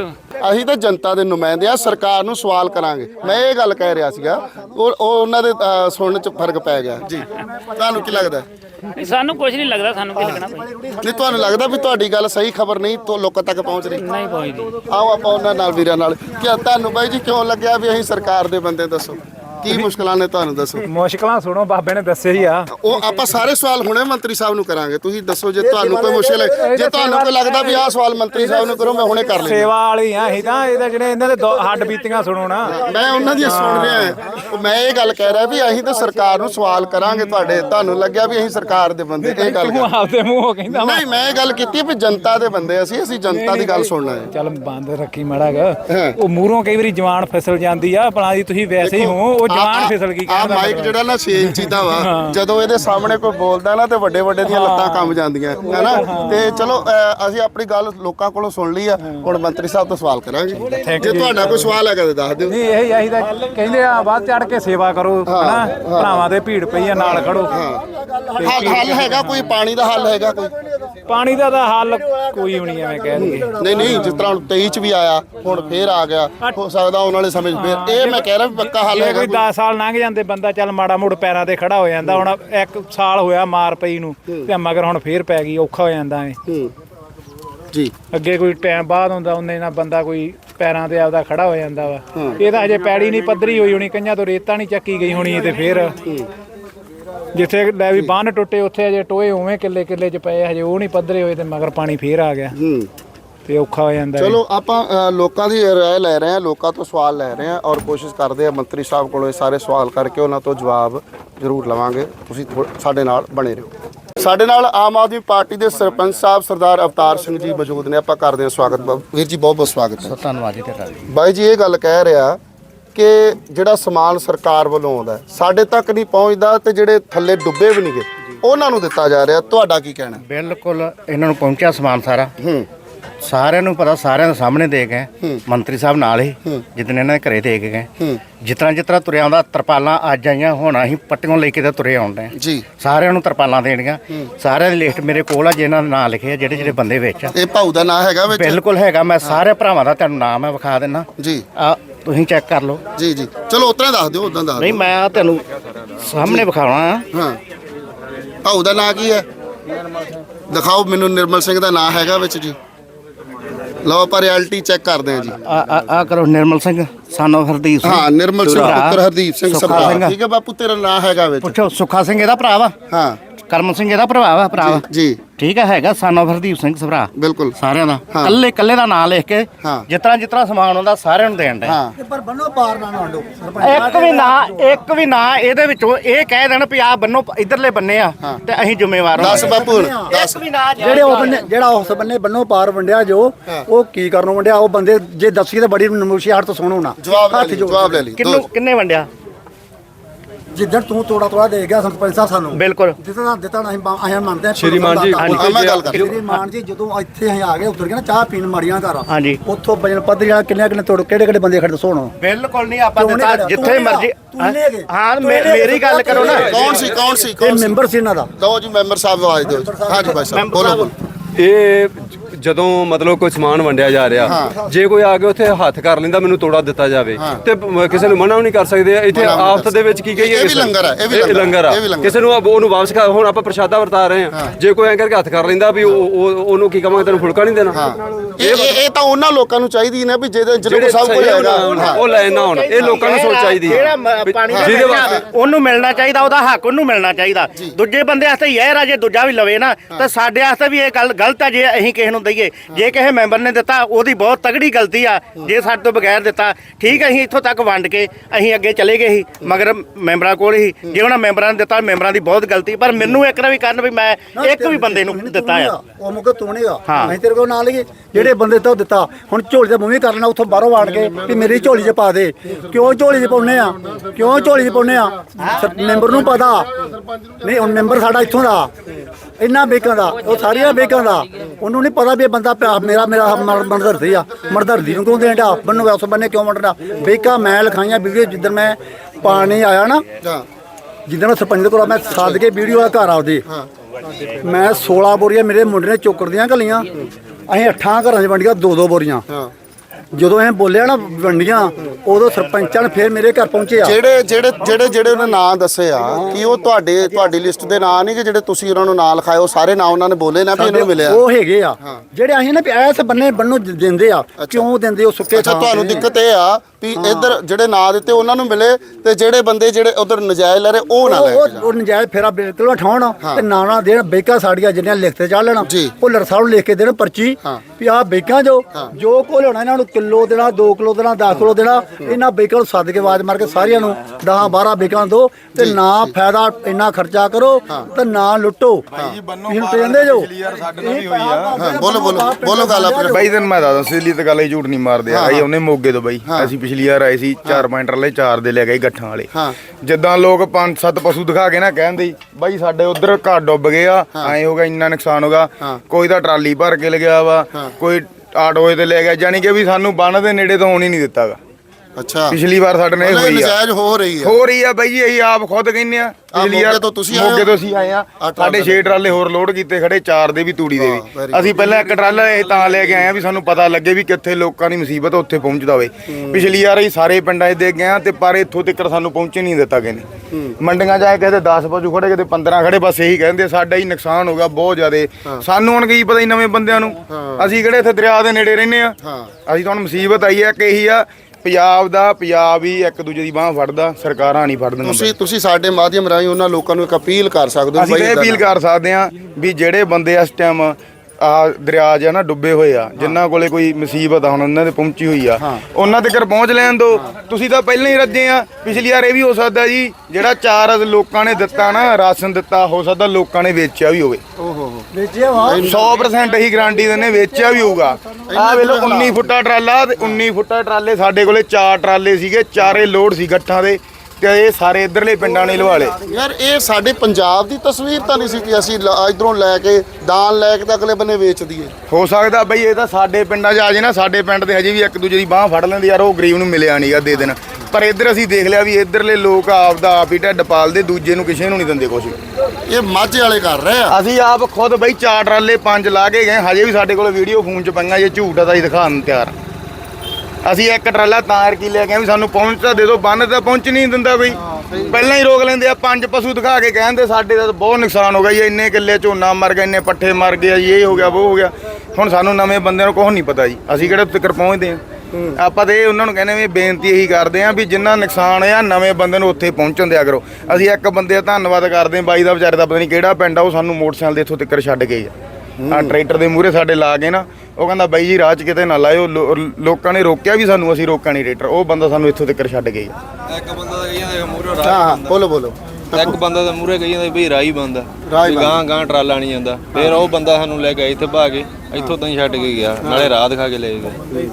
ਅਸੀਂ ਤਾਂ ਜਨਤਾ ਦੇ ਨੁਮਾਇੰਦੇ ਆ ਸਰਕਾਰ ਨੂੰ ਸਵਾਲ ਕਰਾਂਗੇ। ਮੈਂ ਇਹ ਗੱਲ ਕਹਿ ਰਿਹਾ ਸੀਗਾ ਉਹ ਉਹ ਉਹਨਾਂ ਦੇ ਅ, ਸੁਣਨ ਚ ਫ਼ਰਕ ਪੈ ਗਿਆ। ਜੀ ਤੁਹਾਨੂੰ ਕੀ ਲੱਗਦਾ? ਨਹੀਂ, ਸਾਨੂੰ ਕੁਝ ਨਹੀਂ ਲੱਗਦਾ ਸਾਨੂੰ ਕੀ ਲੱਗਣਾ ਭਾਈ? ਨਹੀਂ ਤੁਹਾਨੂੰ ਲੱਗਦਾ ਵੀ ਤੁਹਾਡੀ ਗੱਲ ਸਹੀ ਖਬਰ ਨਹੀਂ ਤੋਂ ਲੋਕਾਂ ਤੱਕ ਪਹੁੰਚ ਰਹੀ? ਨਹੀਂ ਪਹੁੰਚਦੀ ਆਓ ਆਪਾਂ ਉਹਨਾਂ ਨਾਲ ਵੀਰਾਂ ਨਾਲ। ਕੀ ਤੁਹਾਨੂੰ ਬਾਈ ਜੀ ਕਿਉਂ ਲੱਗਿਆ ਵੀ ਅਸੀਂ ਸਰਕਾਰ ਦੇ ਬੰਦੇ ਦੱਸੋ? ਕੀ ਮੁਸ਼ਕਲਾਂ ਨੇ ਤੁਹਾਨੂੰ ਦੱਸੋ? ਮੁਸ਼ਕਲਾਂ ਸੁਣੋ ਬਾਬੇ ਨੇ ਦੱਸਿਆ ਹੀ ਆ। ਉਹ ਆਪਾਂ ਸਾਰੇ ਸਵਾਲ ਹੁਣੇ ਮੰਤਰੀ ਸਾਹਿਬ ਨੂੰ ਕਰਾਂਗੇ। ਤੁਸੀਂ ਦੱਸੋ ਜੇ ਤੁਹਾਨੂੰ ਕੋਈ ਮੁਸ਼ਕਲ ਹੈ ਜੇ ਤੁਹਾਨੂੰ ਕੋਈ ਲੱਗਦਾ ਵੀ ਆਹ ਸਵਾਲ ਮੰਤਰੀ ਸਾਹਿਬ ਨੂੰ ਕਰੋ ਮੈਂ ਹੁਣੇ ਕਰ ਲੈਂਦਾ। ਸੇਵਾ ਵਾਲੀ ਆ ਅਸੀਂ ਤਾਂ ਇਹਦਾ ਜਿਹੜੇ ਇਹਨਾਂ ਦੇ ਦੋ- ਹੱਡ ਬੀਤੀਆਂ ਸੁਣੋ ਨਾ। ਮੈਂ ਉਹਨਾਂ ਦੀ ਸੁਣ ਰਿਹਾ ਹਾਂ। ਮੈਂ ਇਹ ਗੱਲ ਕਹਿ ਰਿਹਾ ਵੀ ਅਸੀਂ ਤਾਂ ਸਰਕਾਰ ਨੂੰ ਸਵਾਲ ਕਰਾਂਗੇ ਤੁਹਾਡੇ ਤੁਹਾਨੂੰ ਲੱਗਿਆ ਵੀ ਅਸੀਂ ਸਰਕਾਰ ਦੇ ਬੰਦੇ ਇਹ ਗੱਲ ਤੂੰ ਕਰ- ਆਪਦੇ ਮੂੰਹੋਂ ਕਹਿੰਦਾ ਵਾ। ਨਹੀਂ ਮੈਂ ਇਹ ਗੱਲ ਕੀਤੀ ਵੀ ਜਨਤਾ ਦੇ ਬੰਦੇ ਅਸੀਂ ਅਸੀਂ ਜਨਤਾ ਦੀ ਗੱਲ ਸੁਣਨਾ ਹੈ। ਚੱਲ ਬੰਦ ਰੱਖੀ ਮਾੜਾ ਗਾ ਉਹ ਮੂਹਰੋਂ ਕਈ ਵਾਰੀ ਜਵਾਨ ਫਿਸਲ ਜਾਂਦੀ ਆ ਆਪਣਾ ਦੀ ਤੁਸੀਂ ਵੈਸੇ ਹੀ ਹੋ ਉਹ ਜਵਾਨ ਫਿਸਲ ਗਈ ਆ ਮਾਈਕ। ਜਿਹੜਾ ਨਾ 6 ਇੰਚੀ ਦਾ ਵਾ ਜਦੋਂ ਇਹਦੇ ਸਾਹਮਣੇ ਕੋਈ ਬੋਲਦਾ ਨਾ ਤੇ ਵੱਡੇ ਵੱਡੇ ਦੀਆਂ ਲੱਤਾਂ ਕੰਬ ਜਾਂਦੀਆਂ ਹੈਨਾ? ਤੇ ਚਲੋ ਅਸੀਂ ਆਪਣੀ ਗੱਲ ਲੋਕਾਂ ਕੋਲੋਂ ਸੁਣ ਲਈ ਆ ਹੁਣ ਮੰਤਰੀ ਸਾਹਿਬ ਤੋਂ ਸਵਾਲ ਕਰਾਂਗੇ। ਜੇ ਤੁਹਾਡਾ ਕੋਈ ਸਵਾਲ ਹੈਗਾ ਤਾਂ ਦੱਸ ਦਿਓ। ਨਹੀਂ ਇਹ ਹੀ ਤਾਂ ਕਹਿੰਦੇ ਆ ਵੱਧ ਚੜ ਕੇ ਸੇਵਾ ਕਰੋ ਹਨਾ? ਭਰਾਵਾਂ ਦੇ ਭੀੜ ਪਈ ਆ ਨਾਲ ਖੜੋ। ਹੱਲ ਹੱਲ ਹੈਗਾ ਕੋਈ? ਪਾਣੀ ਦਾ ਹੱਲ ਹੈਗਾ ਕੋਈ? ਪਾਣੀ ਦਾ ਤਾਂ ਹੱਲ ਕੋਈ ਨਹੀਂ ਐਵੇਂ ਕਹਿ ਦਈਏ। ਨਹੀਂ ਨਹੀਂ ਜਿਸ ਤਰ੍ਹਾਂ ਹੁਣ 23 ਚ ਵੀ ਆਇਆ ਹੁਣ ਫੇਰ ਆ ਗਿਆ ਹੋ ਸਕਦਾ ਆਉਣ ਵਾਲੇ ਸਮੇਂ 'ਚ ਫੇਰ। ਇਹ ਮੈਂ ਕਹਿ ਰਿਹਾ ਪੱਕਾ ਹੱਲ ਹੈਗਾ ਕੋਈ 10 ਸਾਲ ਲੰਘ ਜਾਂਦੇ ਬੰਦਾ ਚੱਲ ਮਾੜਾ ਮੋੜ ਪੈਰਾਂ ਤੇ ਖੜਾ ਹੋ ਜਾਂਦਾ ਹੁਣ ਇੱਕ ਸਾਲ ਹੋਇਆ ਮਾਰ ਪਈ ਨੂੰ ਤੇ ਮਗਰ ਹੁਣ ਫੇਰ ਪੈ ਗਈ ਔਖਾ ਹੋ ਜਾਂਦਾ ਐ। ਜੀ। ਅੱਗੇ ਕੋਈ ਟਾਈਮ ਬਾਅਦ ਹੁੰਦਾ ਉਹਨੇ ਨਾਲ ਬੰਦਾ ਕੋਈ ਪੈਰਾਂ ਤੇ ਆਪਦਾ ਖੜਾ ਹੋ ਜਾਂਦਾ ਵਾ। ਇਹ ਤਾਂ ਹਜੇ ਪੈੜੀ ਨਹੀਂ ਪੱਧਰੀ ਹੋਈ ਹੋਣੀ ਕਈਆਂ ਤੋਂ ਰੇਤਾ ਨਹੀਂ ਚੱਕੀ ਗਈ ਹੋਣੀ ਤੇ ਫੇਰ। ਜਿੱਥੇ ਲੈ ਵੀ ਬੰਨ ਟੁੱਟੇ ਉੱਥੇ ਹਜੇ ਟੋਏ ਉਵੇਂ ਕਿੱਲੇ ਕਿੱਲੇ ਚ ਪਏ ਹਜੇ ਉਹ ਨਹੀਂ ਪੱਧਰੇ ਹੋਏ ਤੇ ਮਗਰ ਪਾਣੀ ਫੇਰ ਆ ਗਿਆ। ਹੂੰ। ਤੇ ਔਖਾ ਹੋ ਜਾਂਦਾ ਹੈ। ਚਲੋ ਆਪਾਂ ਅ, ਲੋਕਾਂ ਦੀ ਰਾਏ ਲੈ ਰਹੇ ਹਾਂ ਲੋਕਾਂ ਤੋਂ ਸਵਾਲ ਲੈ ਰਹੇ ਹਾਂ ਔਰ ਕੋਸ਼ਿਸ਼ ਕਰਦੇ ਹਾਂ ਮੰਤਰੀ ਸਾਹਿਬ ਕੋਲੋਂ ਇਹ ਸਾਰੇ ਸਵਾਲ ਕਰਕੇ ਉਹਨਾਂ ਤੋਂ ਜਵਾਬ ਜ਼ਰੂਰ ਲਵਾਂਗੇ। ਤੁਸੀਂ ਥੋ- ਸਾਡੇ ਨਾਲ ਬਣੇ ਰਹੋ। ਸਾਡੇ ਨਾਲ ਆਮ ਆਦਮੀ ਪਾਰਟੀ ਦੇ ਸਰਪੰਚ ਸਾਹਿਬ ਸਰਦਾਰ ਅਵਤਾਰ ਸਿੰਘ ਜੀ ਮੌਜੂਦ ਨੇ। ਆਪਾਂ ਕਰਦੇ ਹਾਂ ਸਵਾਗਤ। ਬ- ਵੀਰ ਜੀ ਬਹੁਤ ਬਹੁਤ ਸਵਾਗਤ ਹੈ। ਧੰਨਵਾਦ ਜੀ ਤੁਹਾਡਾ ਜੀ ਬਾਈ ਜੀ ਇਹ ਗੱਲ ਕਹਿ ਰਿਹਾ ਕਿ ਜਿਹੜਾ ਸਮਾਨ ਸਰਕਾਰ ਵੱਲੋਂ ਆਉਂਦਾ ਹੈ, ਸਾਡੇ ਤੱਕ ਨਹੀਂ ਪਹੁੰਚਦਾ ਤੇ ਜਿਹੜੇ ਥੱਲੇ ਡੁੱਬੇ ਵੀ ਨਹੀਂਗੇ ਉਹਨਾਂ ਨੂੰ ਦਿੱਤਾ ਜਾ ਰਿਹਾ। ਤੁਹਾਡਾ ਕੀ ਕਹਿਣਾ ਬਿਲਕੁਲ ਇਹਨਾਂ ਨੂੰ ਪਹੁੰਚਿਆ ਸਮਾਨ ਸਾਰਾ। ਹੂੰ। ਸਾਰਿਆਂ ਨੂੰ ਪਤਾ ਸਾਰਿਆਂ ਦੇ ਸਾਹਮਣੇ ਦੇ ਗਏ। ਮੰਤਰੀ ਸਾਹਿਬ ਨਾਲ ਹੀ ਜਿੱਦਣ ਇਹਨਾਂ ਦੇ ਘਰੇ ਦੇ ਕੇ ਗਏ ਜਿਤਨਾ ਜਿਤਨਾ ਤੁਰਿਆ ਆਉਂਦਾ ਤਰਪਾਲਾਂ ਅੱਜ ਆਈਆਂ ਹੁਣ ਅਸੀਂ ਪੱਟੀਆਂ ਲੈ ਕੇ ਤੇ ਤੁਰੇ ਆਉਂਦੇ ਜੀ। ਸਾਰਿਆਂ ਨੂੰ ਤਰਪਾਲਾਂ ਦੇਣੀਆਂ। ਸਾਰਿਆਂ ਦੀ ਲਿਸਟ ਮੇਰੇ ਕੋਲ ਆ ਜਿਨ੍ਹਾਂ ਦੇ ਨਾਂ ਲਿਖੇ ਆ ਜਿਹੜੇ ਜਿਹੜੇ ਬੰਦੇ ਵਿੱਚ ਆ। ਇਹ ਭਾਊ ਦਾ ਨਾਂ ਹੈਗਾ ਵਿੱਚ? ਬਿਲਕੁਲ ਹੈਗਾ ਮੈਂ ਸਾਰੇ ਭਰਾਵਾਂ ਦਾ ਤੁਹਾਨੂੰ ਨਾਮ ਹੈ ਵਿਖਾ ਦਿੰਨਾ। ਜੀ। ਆ ਤੁਸੀਂ ਚੈੱਕ ਕਰ ਲਓ। ਜੀ ਜੀ। ਚਲੋ ਉਤਰਾ ਦੱਸ ਦਿਓ ਉਦਾਂ ਦੱਸ ਨਹੀਂ ਮੈਂ ਤੁਹਾਨੂੰ ਸਾਹਮਣੇ ਵਿਖਾਉਣਾ ਹਾਂ। ਭਾਊ ਦਾ ਨਾਂ ਕੀ ਹੈ? ਦਿਖਾਓ ਮੈਨੂੰ ਨਿਰਮਲ ਸਿੰਘ ਦਾ ਨਾਂ ਹੈਗਾ ਵਿੱਚ ਜੀ। ਲਓ ਆਪਾਂ ਰਿਐਲਿਟੀ ਚੈੱਕ ਕਰਦੇ ਹਾਂ ਜੀ। ਆ ਆ- ਕਰੋ ਨਿਰਮਲ ਸਿੰਘ ਸਾਨੂੰ ਹਰਦੀਪ ਸਿੰਘ। ਹਾਂ ਨਿਰਮਲ ਸਿੰਘ। ਪੁੱਤਰ ਹਰਦੀਪ ਸਿੰਘ ਸਰਦਾਰ। ਠੀਕ ਹੈ ਬਾਪੂ ਤੇਰਾ ਨਾਂ ਹੈਗਾ ਵਿੱਚ। ਪੁੱਛੋ ਸੁੱਖਾ ਸਿੰਘ ਇਹਦਾ ਭਰਾ ਵਾ? ਹਾਂ। ਕਰਮ ਸਿੰਘ ਇਹਦਾ ਭਰਾ ਵਾ ਭਰਾ ਵਾ? ਜੀ ਠੀਕ ਹੈ ਹੈਗਾ ਸਾਨੂੰ ਹਰਦੀਪ ਸਿੰਘ ਸਭਰਾ। ਬਿਲਕੁਲ। ਸਾਰਿਆਂ ਦਾ। ਕੱਲੇ ਕੱਲੇ ਦਾ ਨਾਮ ਲਿਖ ਕੇ। ਜਿਤਨਾ ਜਿਤਨਾ ਸਮਾਨ ਆਉਂਦਾ ਸਾਰਿਆਂ ਨੂੰ ਦੇਣ ਦੇ। ਹਾਂ। ਪਰ ਬੰਨੋ ਪਾਰ ਨਾ ਵੰਡੋ ਇੱਕ ਵੀ ਨਾ ਇੱਕ ਵੀ ਨਾ ਇਹਦੇ ਵਿੱਚੋਂ ਇਹ ਕਹਿ ਦੇਣ ਵੀ ਆ ਬੰਨੋ ਇਧਰਲੇ ਬੰਨੇ ਆ ਤੇ ਅਸੀਂ ਜ਼ਿੰਮੇਵਾਰ ਹਾਂ। ਦੱਸ ਬਾਪੂ ਇੱਕ ਵੀ ਨਾ ਜਿਹੜੇ ਉਹ ਬੰਨੇ ਜਿਹੜਾ ਉਸ ਬੰਨੇ ਬੰਨੋ ਪਾਰ ਵੰਡਿਆ ਜੋ ਉਹ ਕੀ ਕਰਨੋਂ ਵੰਡਿਆ? ਉਹ ਬੰਦੇ ਜੇ ਦੱਸੀ ਤਾਂ ਬੜੀ ਨਮੂਸ਼ੀ ਹੱਥ ਤੋਂ ਸੁਣੋ ਨਾ ਜਵਾਬ ਲੈ ਹੱਥ ਲਈ ਜਵਾਬ ਲੈ ਕਿੰਨੇ ਵੰਡਿਆ? ਜਿੱਦਣ ਤੂੰ ਤੋੜਾ ਤੋੜਾ ਦੇ ਗਿਆ ਸਰਪੰਚ ਸਾਹਿਬ ਸਾਨੂੰ ਬਿਲਕੁਲ ਦਿੱਤਾ ਦਿੱਤਾ ਨਾ ਅਸੀਂ ਬਾ- ਅਸੀਂ ਮੰਨਦੇ ਹਾਂ ਸ਼੍ਰੀਮਾਨ ਜੀ, ਹਾਂ, ਮੈਂ ਗੱਲ ਕਰ ਸ਼੍ਰੀਮਾਨ ਜੀ ਜਦੋਂ ਇੱਥੇ ਅਸੀਂ ਆ ਗਏ ਉਤਰ ਕੇ ਨਾ ਚਾਹ ਪੀਣ ਮਾੜੀਆਂ ਘਰ ਹਾਂਜੀ। ਉੱਥੋਂ ਬਜਨ ਪੱਧਰੀ ਵਾਲਾ ਕਿੰਨੇ ਕਿੰਨੇ ਤੋੜ ਕਿਹੜੇ ਕਿਹੜੇ ਬੰਦੇ ਖੜੇ ਦੱਸੋ ਹੁਣ ਬਿਲਕੁਲ ਨਹੀਂ ਆਪਾਂ ਕਿਉਂ ਨਹੀਂ ਦਿੱਤਾ ਖੜਿਆ? ਜਿੱਥੇ ਤੂੰ ਮਰਜ਼ੀ ਹੈਗੇ। ਹਾਂ ਤੂੰ ਮੇ- ਨਹੀਂ ਮੇਰੀ ਗੱਲ। ਕਰੋ ਨਾ ਕੌਣ ਸੀ ਕੌਣ ਸੀ ਇਹ ਕੌਣ ਸੀ ਮੈਂਬਰ ਸੀ ਇਹਨਾਂ ਦਾ ਦੋ ਜੀ ਮੈਂਬਰ ਸਾਹਿਬ ਆਵਾਜ਼ ਦਿਓ ਜੀ। ਹਾਂਜੀ ਭਾਈ ਸਾਹਿਬ ਬੋਲੋ। ਬੋਲੋ ਇਹ ਜਦੋਂ ਮਤਲਬ ਕੋਈ ਸਮਾਨ ਵੰਡਿਆ ਜਾ ਰਿਹਾ ਜੇ ਕੋਈ ਆ ਕੇ ਉੱਥੇ ਹੱਥ ਕਰ ਲੈਂਦਾ ਮੈਨੂੰ ਤੋੜਾ ਦਿੱਤਾ ਜਾਵੇ ਤੇ ਕਿਸੇ ਨੂੰ ਮਨਾ ਵੀ ਨਹੀਂ ਕਰ ਸਕਦੇ ਇੱਥੇ ਆਫਤ ਦੇ ਵਿੱਚ ਕੀ ਕਹੀਏ ਇਹ ਵੀ? ਲੰਗਰ ਹੈ, ਇਹ ਵੀ ਲੰਗਰ ਹੈ, ਆ। ਕਿਸੇ ਨੂੰ ਉਹਨੂੰ ਵਾਪਸ ਕਰ ਹੁਣ ਆਪਾਂ ਪ੍ਰਸ਼ਾਦਾ ਵਰਤਾ ਰਹੇ ਹਾਂ। ਜੇ ਕੋਈ ਐਂ ਕਰਕੇ ਹੱਥ ਕਰ ਲੈਂਦਾ ਵੀ ਉਹ ਉਹ- ਉਹਨੂੰ ਕੀ ਕਵਾਂਗੇ ਤੈਨੂੰ ਫੁਲਕਾ ਨਹੀਂ ਦੇਣਾ? ਇਹ ਇਹ ਤਾਂ ਉਹਨਾਂ ਲੋਕਾਂ ਨੂੰ ਚਾਹੀਦੀ ਨਾ ਵੀ ਜਿਹਦੇ ਕੋਲ ਸਭ ਕੁਝ ਹੈਗਾ। ਉਹ ਲੈ ਨਾ ਹੁਣ। ਇਹ ਲੋਕਾਂ ਨੂੰ ਸੋਚ ਚਾਹੀਦੀ ਹੈ ਜਿਹੜਾ ਮ- ਪਾਣੀ ਦਾ ਜਿਹਦੇ ਉਹਨੂੰ ਮਿਲਣਾ ਚਾਹੀਦਾ ਉਹਦਾ ਹੱਕ ਉਹਨੂੰ ਮਿਲਣਾ ਚਾਹੀਦਾ। ਦੂਜੇ ਬੰਦੇ ਵਾਸਤੇ ਯਾਰ ਆ ਜੇ ਦੂਜਾ ਵੀ ਲਵੇ ਨਾ ਤਾਂ ਸਾਡੇ ਵਾਸਤੇ ਵੀ ਇਹ ਗੱਲ ਗਲਤ ਆ ਜੇ ਅਸੀਂ ਕਿਸੇ ਨੂੰ ਦਈਏ ਜੇ ਕਿਸੇ ਮੈਂਬਰ ਨੇ ਦਿੱਤਾ ਉਹਦੀ ਬਹੁਤ ਤਗੜੀ ਗਲਤੀ ਆ। ਜੇ ਸਾਡੇ ਤੋਂ ਬਗੈਰ ਦਿੱਤਾ ਠੀਕ ਹੈ, ਅਸੀਂ ਇੱਥੋਂ ਤੱਕ ਵੰਡ ਕੇ ਅਸੀਂ ਅੱਗੇ ਚਲੇ ਗਏ ਸੀ ਮਗਰ ਮੈਂਬਰਾਂ ਕੋਲ ਹੀ। ਜੇ ਉਹਨਾਂ ਮੈਂਬਰਾਂ ਨੇ ਦਿੱਤਾ ਮੈਂਬਰਾਂ ਦੀ ਬਹੁਤ ਗਲਤੀ। ਪਰ ਮੈਨੂੰ ਇੱਕ ਨਾ ਵੀ ਕਰਨ ਵੀ ਮੈਂ ਇੱਕ ਵੀ ਬੰਦੇ ਨੂੰ ਦਿੱਤਾ ਆ। ਉਹ ਮੁੱਕ ਤੂੰ ਨਹੀਂਗਾ ਹਾਂ। ਅਸੀਂ ਤੇਰੇ ਕੋਲ ਨਾਲ ਲਈਏ ਜਿਹੜੇ ਬੰਦੇ ਤੋਂ ਦਿੱਤਾ ਹੁਣ ਝੋਲੀ ਦੇ ਮੂੰਹ ਕਰ ਲੈਣਾ ਉੱਥੋਂ ਬਾਹਰੋਂ ਵਾੜ ਕੇ ਵੀ ਮੇਰੀ ਝੋਲੀ 'ਚ ਪਾ ਦੇ। ਕਿਉਂ ਝੋਲੀ 'ਚ ਪਾਉਨੇ ਆ? ਕਿਉਂ ਝੋਲੀ 'ਚ ਪਾਉਨੇ ਆ? ਮੈਂਬਰ ਨੂੰ ਪਤਾ। ਨਹੀਂ ਹੁਣ ਮੈਂਬਰ ਸਾਡਾ ਇੱਥੋਂ ਦਾ। ਇੰਨਾ ਬੇਕਾਂ ਦਾ ਉਹ ਸਾਰੀਆਂ ਬੇਕਾਂ ਦਾ। ਉਹਨੂੰ ਨਹੀਂ ਪਤਾ ਵੀ ਇਹ ਬੰਦਾ ਪਿਆ- ਮੇਰਾ ਮੇਰਾ ਮਰ- ਮਰਦਰਦੀ ਆ। ਮਰਦਰਦੀ ਨੂੰ ਕਿਉਂ ਦੇਣ ਡਿਆ? ਬੰਨੂ ਉਸ ਬੰਨੇ ਕਿਉਂ ਵੰਡਣਾ? ਬੇਕਾਂ ਮੈਂ ਲਿਖਾਈਆਂ ਵੀਡੀਓ ਜਿੱਦਣ ਮੈਂ ਪਾਣੀ ਆਇਆ ਨਾ ਜਿੱਦਣ ਮੈਂ ਸਰਪੰਚ ਦੇ ਕੋਲ ਮੈਂ ਸਾਦ ਕੇ ਵੀਡੀਓ ਆ ਘਰ ਆਉਦੇ ਮੈਂ 16 ਬੋਰੀਆਂ ਮੇਰੇ ਮੁੰਡੇ ਨੇ ਚੋਕੜਦੀਆਂ ਘਲੀਆਂ। ਅਸੀਂ ਅੱਠਾਂ ਘਰਾਂ 'ਚ ਵੰਡੀਆਂ ਦੋ ਦੋ ਬੋਰੀਆਂ। ਜਦੋਂ ਇਹ ਬੋਲਿਆ ਨਾ ਵੰਡੀਆਂ ਉਦੋਂ ਸਰਪੰਚਾਂ ਨੇ ਫੇਰ ਮੇਰੇ ਘਰ ਪਹੁੰਚੇ ਆ ਜਿਹੜੇ ਜਿਹੜੇ ਜਿਹੜੇ ਜਿਹੜੇ ਉਹਨੇ ਨਾਂ ਦੱਸੇ ਆ ਕਿ ਉਹ ਤੁਹਾਡੇ ਤੁਹਾਡੀ ਲਿਸਟ ਦੇ ਨਾਂ ਨਹੀਂ ਕਿ ਜਿਹੜੇ ਤੁਸੀਂ ਉਹਨਾਂ ਨੂੰ ਨਾਂ ਲਿਖਾਏ ਉਹ ਸਾਰੇ ਨਾਂ ਉਹਨਾਂ ਨੇ ਬੋਲੇ ਨਾ ਵੀ ਇਹਨਾਂ ਨੂੰ ਮਿਲਿਆ? ਉਹ ਹੈਗੇ ਆ। ਜਿਹੜੇ ਅਸੀਂ ਨਾ ਵੀ ਐਸ ਬੰਨੇ ਬੰਨੂ ਦਿੰਦੇ ਆ ਕਿਉਂ ਦਿੰਦੇ ਉਹ ਸੁੱਕੇ ਅੱਛਾ ਤੁਹਾਨੂੰ। ਦਿੱਕਤ ਇਹ ਆ ਵੀ ਇੱਧਰ ਜਿਹੜੇ ਨਾਂ ਦਿੱਤੇ ਉਹਨਾਂ ਨੂੰ ਮਿਲੇ ਤੇ ਜਿਹੜੇ ਬੰਦੇ ਜਿਹੜੇ ਉਧਰ ਨਜਾਇਜ਼ ਲੈ ਰਹੇ ਉਹ ਨਾ ਲੈ ਉਹ ਨਜਾਇਜ਼ ਫੇਰਾ ਬਿਲਕੁਲ ਉਠਾਉਣ ਤੇ ਨਾ ਨਾ ਦੇਣ ਬੇਕਾਂ ਸਾਡੀਆਂ ਜਿੰਨੀਆਂ ਲਿਖਤੇ ਚਾੜ ਲੈਣਾ। ਭੁੱਲਰ ਸਾਹਿਬ ਨੂੰ ਲਿਖ ਕੇ ਦੇਣ ਪਰਚੀ। ਵੀ ਆਹ ਬੇਕਾਂ ਜੋ ਜੋ ਕੋਲ ਹੋਣਾ ਇਹਨਾਂ ਨੂੰ ਕਿਲੋ ਦੇਣਾ 2 ਕਿਲੋ ਦੇਣਾ 10 ਕਿਲੋ ਦੇਣਾ ਇਹਨਾਂ ਬੇਕਾਂ ਨੂੰ ਸੱਦ ਕੇ ਆਵਾਜ਼ ਮਾਰ ਕੇ ਸਾਰਿਆਂ ਨੂੰ 10 12 ਬੇਕਾਂ ਦੋ ਤੇ ਨਾ ਫਾਇਦਾ ਇੰਨਾ ਖਰਚਾ ਕਰੋ ਤੇ ਨਾ ਲੁੱਟੋ। ਭਾਈ ਬੰਨੋ ਕਹਿੰਦੇ ਜੋ ਸਾਡੇ ਨਾਲ ਵੀ ਹੋਈ ਆ। ਹਾਂ, ਬੋਲੋ, ਬੋਲੋ, ਬੋਲੋ ਗੱਲ ਆਪਣੀ। ਬਾਈ ਦਿਨ ਮੈਂ ਦੱਸਦਾ ਸਿੱਲੀ ਤੇ ਗੱਲ ਹੀ ਝੂਠ ਨਹੀਂ ਮਾਰਦੇ ਆ। ਅਸੀਂ ਉਹਨੇ ਮੋਗੇ ਤੋਂ ਬਾਈ ਅਸੀਂ ਪਿਛਲੀ ਵਾਰ ਆਏ ਸੀ 4 ਪੁਆਇੰਟ ਵਾਲੇ 4 ਦੇ ਲੈ ਗਏ ਗੱਠਾਂ ਵਾਲੇ। ਜਿੱਦਾਂ ਲੋਕ 5-7 ਪਸ਼ੂ ਦਿਖਾ ਕੇ ਨਾ ਕਹਿੰਦੇ ਸੀ, ਬਾਈ ਸਾਡੇ ਉਧਰ ਘਰ ਡੁੱਬ ਗਏ ਆ ਐਂ ਹੋ ਗਿਆ ਇੰਨਾ ਨੁਕਸਾਨ ਹੋ ਗਿਆ। ਕੋਈ ਤਾਂ ਟਰਾਲੀ ਭਰ ਕੇ ਲਗਿਆ ਵਾ ਕੋਈ ਆਟੋਏ ਤੇ ਲੈ ਗਿਆ ਜਾਨੀ ਕਿ ਵੀ ਸਾਨੂੰ ਬੰਨ ਦੇ ਨੇੜੇ ਤੋਂ ਆਉਣ ਹੀ ਨਹੀਂ ਦਿੱਤਾਗਾ। ਅੱਛਾ। ਪਿਛਲੀ ਵਾਰ ਸਾਡੇ ਨਾਲ ਇਹ ਮਤਲਬ ਇਹ ਹੋਈ ਆ। ਨਜਾਇਜ਼ ਹੋ ਰਹੀ ਹੈ ਹੋ ਰਹੀ ਆ ਬਾਈ ਜੀ ਅਸੀਂ ਆਪ ਖੁਦ ਕਹਿੰਦੇ ਆ। ਪਿਛਲੀ ਵਾਰ ਤੋਂ ਤੁਸੀਂ ਆਏ ਹੋ? ਤੋਂ ਅਸੀਂ ਆਏ ਆ। ਆਹ ਟਰਾਲੇ ਸਾਡੇ 6 ਟਰਾਲੇ ਹੋਰ ਲੋਡ ਕੀਤੇ ਖੜੇ ਚਾਰ ਦੇ ਵੀ ਤੂੜੀ ਦੇ ਵੀ। ਅਸੀਂ ਪਹਿਲਾਂ ਇੱਕ ਟਰਾਲਾ ਇਹ ਤਾਂ ਲੈ ਕੇ ਆਏ ਆ ਵੀ ਸਾਨੂੰ ਪਤਾ ਲੱਗੇ ਵੀ ਕਿੱਥੇ ਲੋਕਾਂ ਦੀ ਮੁਸੀਬਤ ਉੱਥੇ ਪਹੁੰਚਦਾ ਹੋਵੇ। ਪਿਛਲੀ ਵਾਰ ਅਸੀਂ ਸਾਰੇ ਪਿੰਡਾਂ 'ਚ ਦੇ ਗਏ ਆ ਤੇ ਪਰ ਇੱਥੋਂ ਤੱਕ ਸਾਨੂੰ ਪਹੁੰਚੇ ਨਹੀਂ ਦਿੱਤਾ ਗਏ ਨੇ। ਮੰਡੀਆਂ 'ਚ ਆਏ ਕਿਤੇ 10 ਵਜੂ ਖੜੇ ਕਿਤੇ 15 ਖੜੇ ਬਸ ਇਹੀ ਕਹਿੰਦੇ ਸਾਡਾ ਹੀ ਨੁਕਸਾਨ ਹੋ ਗਿਆ ਬਹੁਤ ਜ਼ਿਆਦਾ। ਸਾਨੂੰ ਹੁਣ ਕੀ ਪਤਾ ਹੀ ਨਵੇਂ ਬੰਦਿਆਂ ਨੂੰ? ਅਸੀਂ ਕਿਹੜੇ ਇੱਥੇ ਦਰਿਆ ਦੇ ਨੇੜੇ ਰਹਿੰਦੇ ਆ? ਹਾਂ। ਅਸੀਂ ਤਾਂ ਹੁਣ ਮੁਸੀਬਤ ਆਈ ਹੈ ਕਿ ਇਹੀ ਆ ਪੰਜਾਬ ਦਾ ਪੰਜਾਬ ਹੀ ਇੱਕ ਦੂਜੇ ਦੀ ਬਾਹ ਫੜਦਾ ਸਰਕਾਰਾਂ ਨਹੀਂ ਫੜਦੀਆਂ ਤੁਸੀਂ ਤੁਸੀਂ ਸਾਡੇ ਮਾਧਿਅਮ ਰਾਹੀਂ ਉਹਨਾਂ ਲੋਕਾਂ ਨੂੰ ਇੱਕ ਅਪੀਲ ਕਰ ਸਕਦੇ ਹੋ ਅਸੀਂ ਇਹ ਅਪੀਲ ਕਰ ਸਕਦੇ ਹਾਂ ਵੀ ਜਿਹੜੇ ਬੰਦੇ ਇਸ ਟਾਈਮ ਆ ਦਰਿਆ ਆ ਨਾ ਡੁੱਬੇ ਹੋਏ ਆ ਜਿਨ੍ਹਾਂ ਕੋਲੇ ਕੋਈ ਮੁਸੀਬਤ ਆ ਹੁਣ ਉਹਨਾਂ ਦੇ ਪਹੁੰਚੀ ਹੋਈ ਆ। ਉਹਨਾਂ ਤੱਕ ਪਹੁੰਚ ਲੈਣ ਦੋ। ਤੁਸੀਂ ਤਾਂ ਪਹਿਲਾਂ ਹੀ ਰੱਜੇ ਆ। ਪਿਛਲੀ ਵਾਰ ਇਹ ਵੀ ਹੋ ਸਕਦਾ ਜੀ ਜਿਹੜਾ ਚਾਰ ਲੋਕਾਂ ਨੇ ਦਿੱਤਾ ਨਾ ਰਾਸ਼ਨ ਦਿੱਤਾ ਹੋ ਸਕਦਾ ਲੋਕਾਂ ਨੇ ਵੇਚਿਆ ਵੀ ਹੋਵੇ। ਓਹੋ ਹੋ 100% ਹੀ ਗਾਰੰਟੀ ਦਿੰਨੇ ਵੇਚਿਆ ਵੀ ਹੋਊਗਾ। ਆ ਵੇਲੋ 19 ਫੁੱਟਾ ਟਰਾਲਾ ਤੇ 19 ਫੁੱਟਾ ਟਰਾਲੇ ਸਾਡੇ ਕੋਲੇ ਚਾਰ ਟਰਾਲੇ ਸੀਗੇ ਚਾਰੇ ਲੋਡ ਸੀ ਗੱਠਾਂ ਦੇ। ਤੇ ਇਹ ਸਾਰੇ ਇਧਰਲੇ ਪਿੰਡਾਂ ਨੇ ਲਵਾ ਲਏ। ਯਾਰ ਇਹ ਸਾਡੇ ਪੰਜਾਬ ਦੀ ਤਸਵੀਰ ਤਾਂ ਨਹੀਂ ਸੀ ਕਿ ਅਸੀਂ ਇਧਰੋਂ ਲੈ ਕੇ ਦਾਨ ਲੈ ਕੇ ਤਾਂ ਅਗਲੇ ਬੰਨੇ ਵੇਚ ਦਈਏ। ਹੋ ਸਕਦਾ ਬਈ ਇਹ ਤਾਂ ਸਾਡੇ ਪਿੰਡਾਂ 'ਚ ਆ ਜੇ ਨਾ ਸਾਡੇ ਪਿੰਡ ਦੇ ਹਜੇ ਵੀ ਇੱਕ ਦੂਜੇ ਦੀ ਬਾਹ ਫੜ ਲੈਂਦੇ ਯਾਰ ਉਹ ਗਰੀਬ ਨੂੰ ਮਿਲਿਆ ਨਹੀਂਗਾ ਦੇ ਦੇਣ। ਪਰ ਇੱਧਰ ਅਸੀਂ ਦੇਖ ਲਿਆ ਵੀ ਇੱਧਰਲੇ ਲੋਕ ਆਪ ਦਾ ਆਪ ਹੀ ਢਿੱਡ ਪਾਲਦੇ ਦੂਜੇ ਨੂੰ ਕਿਸੇ ਨੂੰ ਨਹੀਂ ਦਿੰਦੇ ਕੁਛ। ਇਹ ਮਾਝੇ ਵਾਲੇ ਕਰ ਰਹੇ ਆ। ਅਸੀਂ ਆਪ ਖੁਦ ਬਈ ਚਾਰ ਟਰਾਲੇ ਪੰਜ ਲਾ ਕੇ ਗਏ ਹਜੇ ਵੀ ਸਾਡੇ ਕੋਲ ਵੀਡੀਓ ਫੋਨ 'ਚ ਪਈਆਂ ਜੇ ਝੂਠ ਆ ਤਾਂ ਅਸੀਂ ਦਿਖਾਉਣ ਨੂੰ ਤਿਆਰ। ਅਸੀਂ ਇੱਕ ਟਰਾਲਾ ਤਾਂ ਕੀ ਲੈ ਕੇ ਵੀ ਸਾਨੂੰ ਪਹੁੰਚ ਤਾਂ ਦੇ ਦਿਓ ਬੰਨ ਤਾਂ ਪਹੁੰਚ ਨਹੀਂ ਦਿੰਦਾ ਕੋਈ ਪਹਿਲਾਂ ਹੀ ਰੋਕ ਲੈਂਦੇ ਆ ਪੰਜ ਪਸ਼ੂ ਦਿਖਾ ਕੇ ਕਹਿੰਦੇ ਸਾਡੇ ਦਾ ਬਹੁਤ ਨੁਕਸਾਨ ਹੋ ਗਿਆ ਜੀ ਇੰਨੇ ਕਿੱਲੇ ਝੋਨਾ ਮਰ ਗਿਆ ਇੰਨੇ ਪੱਠੇ ਮਰ ਗਏ ਜੀ ਇਹ ਹੋ ਗਿਆ ਉਹ ਹੋ ਗਿਆ। ਹੁਣ ਸਾਨੂੰ ਨਵੇਂ ਬੰਦਿਆਂ ਨੂੰ ਕੁਛ ਨਹੀਂ ਪਤਾ ਜੀ ਅਸੀਂ ਕਿਹੜੇ ਤੱਕ ਪਹੁੰਚਦੇ ਆ। ਆਪਾਂ ਤੇ ਇਹ ਉਹਨਾਂ ਨੂੰ ਕਹਿੰਦੇ ਵੀ ਬੇਨਤੀ ਇਹੀ ਕਰਦੇ ਆ ਵੀ ਜਿੰਨਾ ਨੁਕਸਾਨ ਆ ਨਵੇਂ ਬੰਦੇ ਨੂੰ ਉੱਥੇ ਪਹੁੰਚਣ ਦਿਆ ਕਰੋ। ਅਸੀਂ ਇੱਕ ਬੰਦੇ ਦਾ ਧੰਨਵਾਦ ਕਰਦੇ ਆ ਬਾਈ ਦਾ ਵਿਚਾਰੇ ਦਾ ਪਤਾ ਨਹੀਂ ਕਿਹੜਾ ਪਿੰਡ ਆ ਉਹ ਸਾਨੂੰ ਮੋਟਰਸਾਈਕਲ ਦੇ ਇੱਥੋਂ ਤੱਕ ਛੱਡ ਗਏ ਆ। ਆ ਟਰੈਕਟਰ ਦੇ ਮੂਹਰੇ ਸਾਡੇ ਲਾ ਕੇ ਨਾ ਉਹ ਕਹਿੰਦਾ ਬਾਈ ਜੀ ਰਾਹ 'ਚ ਕਿਤੇ ਨਾ ਲਾਇਓ। ਲੋ- ਲੋਕਾਂ ਨੇ ਰੋਕਿਆ ਵੀ ਸਾਨੂੰ ਅਸੀਂ ਰੋਕਿਆ ਨਹੀਂ ਟਰੈਕਟਰ ਉਹ ਬੰਦਾ ਸਾਨੂੰ ਇੱਥੋਂ ਤੱਕ ਛੱਡ ਗਿਆ। ਇੱਕ ਬੰਦਾ ਤਾਂ ਕਹੀ ਜਾਂਦਾ ਮੂਰੇ ਹਾਂ ਹਾਂ ਬੋਲੋ ਬੋਲੋ। ਇੱਕ ਬੰਦਾ ਤਾਂ ਮੂਰੇ ਕਹੀ ਜਾਂਦਾ ਵੀ ਰਾਹੀ ਬੰਦਾ ਰਾਹ ਹੀ ਗਾਂ ਗਾਂ ਟਰਾਲਾ ਨਹੀਂ ਜਾਂਦਾ ਫਿਰ ਉਹ ਬੰਦਾ ਸਾਨੂੰ ਲੈ ਕੇ ਇੱਥੇ ਭਾਗੇ ਇੱਥੋਂ ਤਾਂ ਹੀ ਛੱਡ ਕੇ ਗਿਆ। ਨਾਲੇ ਰਾਹ ਦਿਖਾ ਕੇ ਲੈ ਗਏ।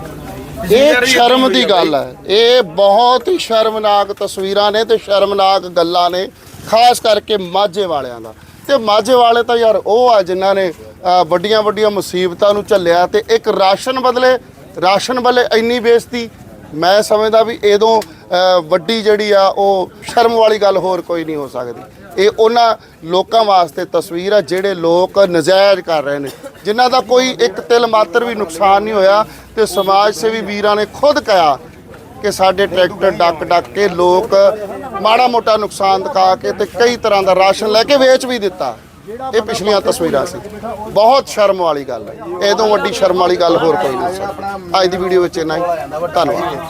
ਇਹ ਸ਼ਰਮ ਦੀ ਗੱਲ ਹੈ ਇਹ ਬਹੁਤ ਹੀ ਸ਼ਰਮਨਾਕ ਤਸਵੀਰਾਂ ਨੇ ਤੇ ਸ਼ਰਮਨਾਕ ਗੱਲਾਂ ਨੇ ਖਾਸ ਕਰਕੇ ਮਾਝੇ ਵਾਲਿਆਂ ਦਾ। ਤੇ ਮਾਝੇ ਵਾਲੇ ਤਾਂ ਯਾਰ ਉਹ ਆ ਜਿਨ੍ਹਾਂ ਨੇ ਵੱਡੀਆਂ ਵੱਡੀਆਂ ਮੁਸੀਬਤਾਂ ਨੂੰ ਝੱਲਿਆ ਤੇ ਇੱਕ ਰਾਸ਼ਨ ਬਦਲੇ ਰਾਸ਼ਨ ਬਦਲੇ ਇੰਨੀ ਬੇਇੱਜ਼ਤੀ। ਮੈਂ ਸਮਝਦਾ ਵੀ ਇਦੋਂ ਵੱਡੀ ਜਿਹੜੀ ਆ ਉਹ ਸ਼ਰਮ ਵਾਲੀ ਗੱਲ ਹੋਰ ਕੋਈ ਨਹੀਂ ਹੋ ਸਕਦੀ। ਇਹ ਉਹਨਾਂ ਲੋਕਾਂ ਵਾਸਤੇ ਤਸਵੀਰ ਆ ਜਿਹੜੇ ਲੋਕ ਨਜਾਇਜ਼ ਕਰ ਰਹੇ ਨੇ। ਜਿਨ੍ਹਾਂ ਦਾ ਕੋਈ ਇੱਕ ਤਿਲ ਮਾਤਰ ਵੀ ਨੁਕਸਾਨ ਨਹੀਂ ਹੋਇਆ ਤੇ ਸਮਾਜ ਸੇਵੀ ਵੀਰਾਂ ਨੇ ਖੁਦ ਕਿਹਾ ਕਿ ਸਾਡੇ ਟਰੈਕਟਰ ਡੱਕ ਡੱਕ ਕੇ ਲੋਕ ਮਾੜਾ ਮੋਟਾ ਨੁਕਸਾਨ ਦਿਖਾ ਕੇ ਤੇ ਕਈ ਤਰ੍ਹਾਂ ਦਾ ਰਾਸ਼ਨ ਲੈ ਕੇ ਵੇਚ ਵੀ ਦਿੱਤਾ। ਇਹ ਪਿਛਲੀਆਂ ਤਸਵੀਰਾਂ ਸੀ। ਬਹੁਤ ਸ਼ਰਮ ਵਾਲੀ ਗੱਲ ਹੈ। ਇਹ ਤੋਂ ਵੱਡੀ ਸ਼ਰਮ ਵਾਲੀ ਗੱਲ ਹੋਰ ਕੋਈ ਨਹੀਂ ਸੀ। ਅੱਜ ਦੀ ਵੀਡੀਓ ਵਿੱਚ ਇੰਨਾ ਹੀ। ਧੰਨਵਾਦ।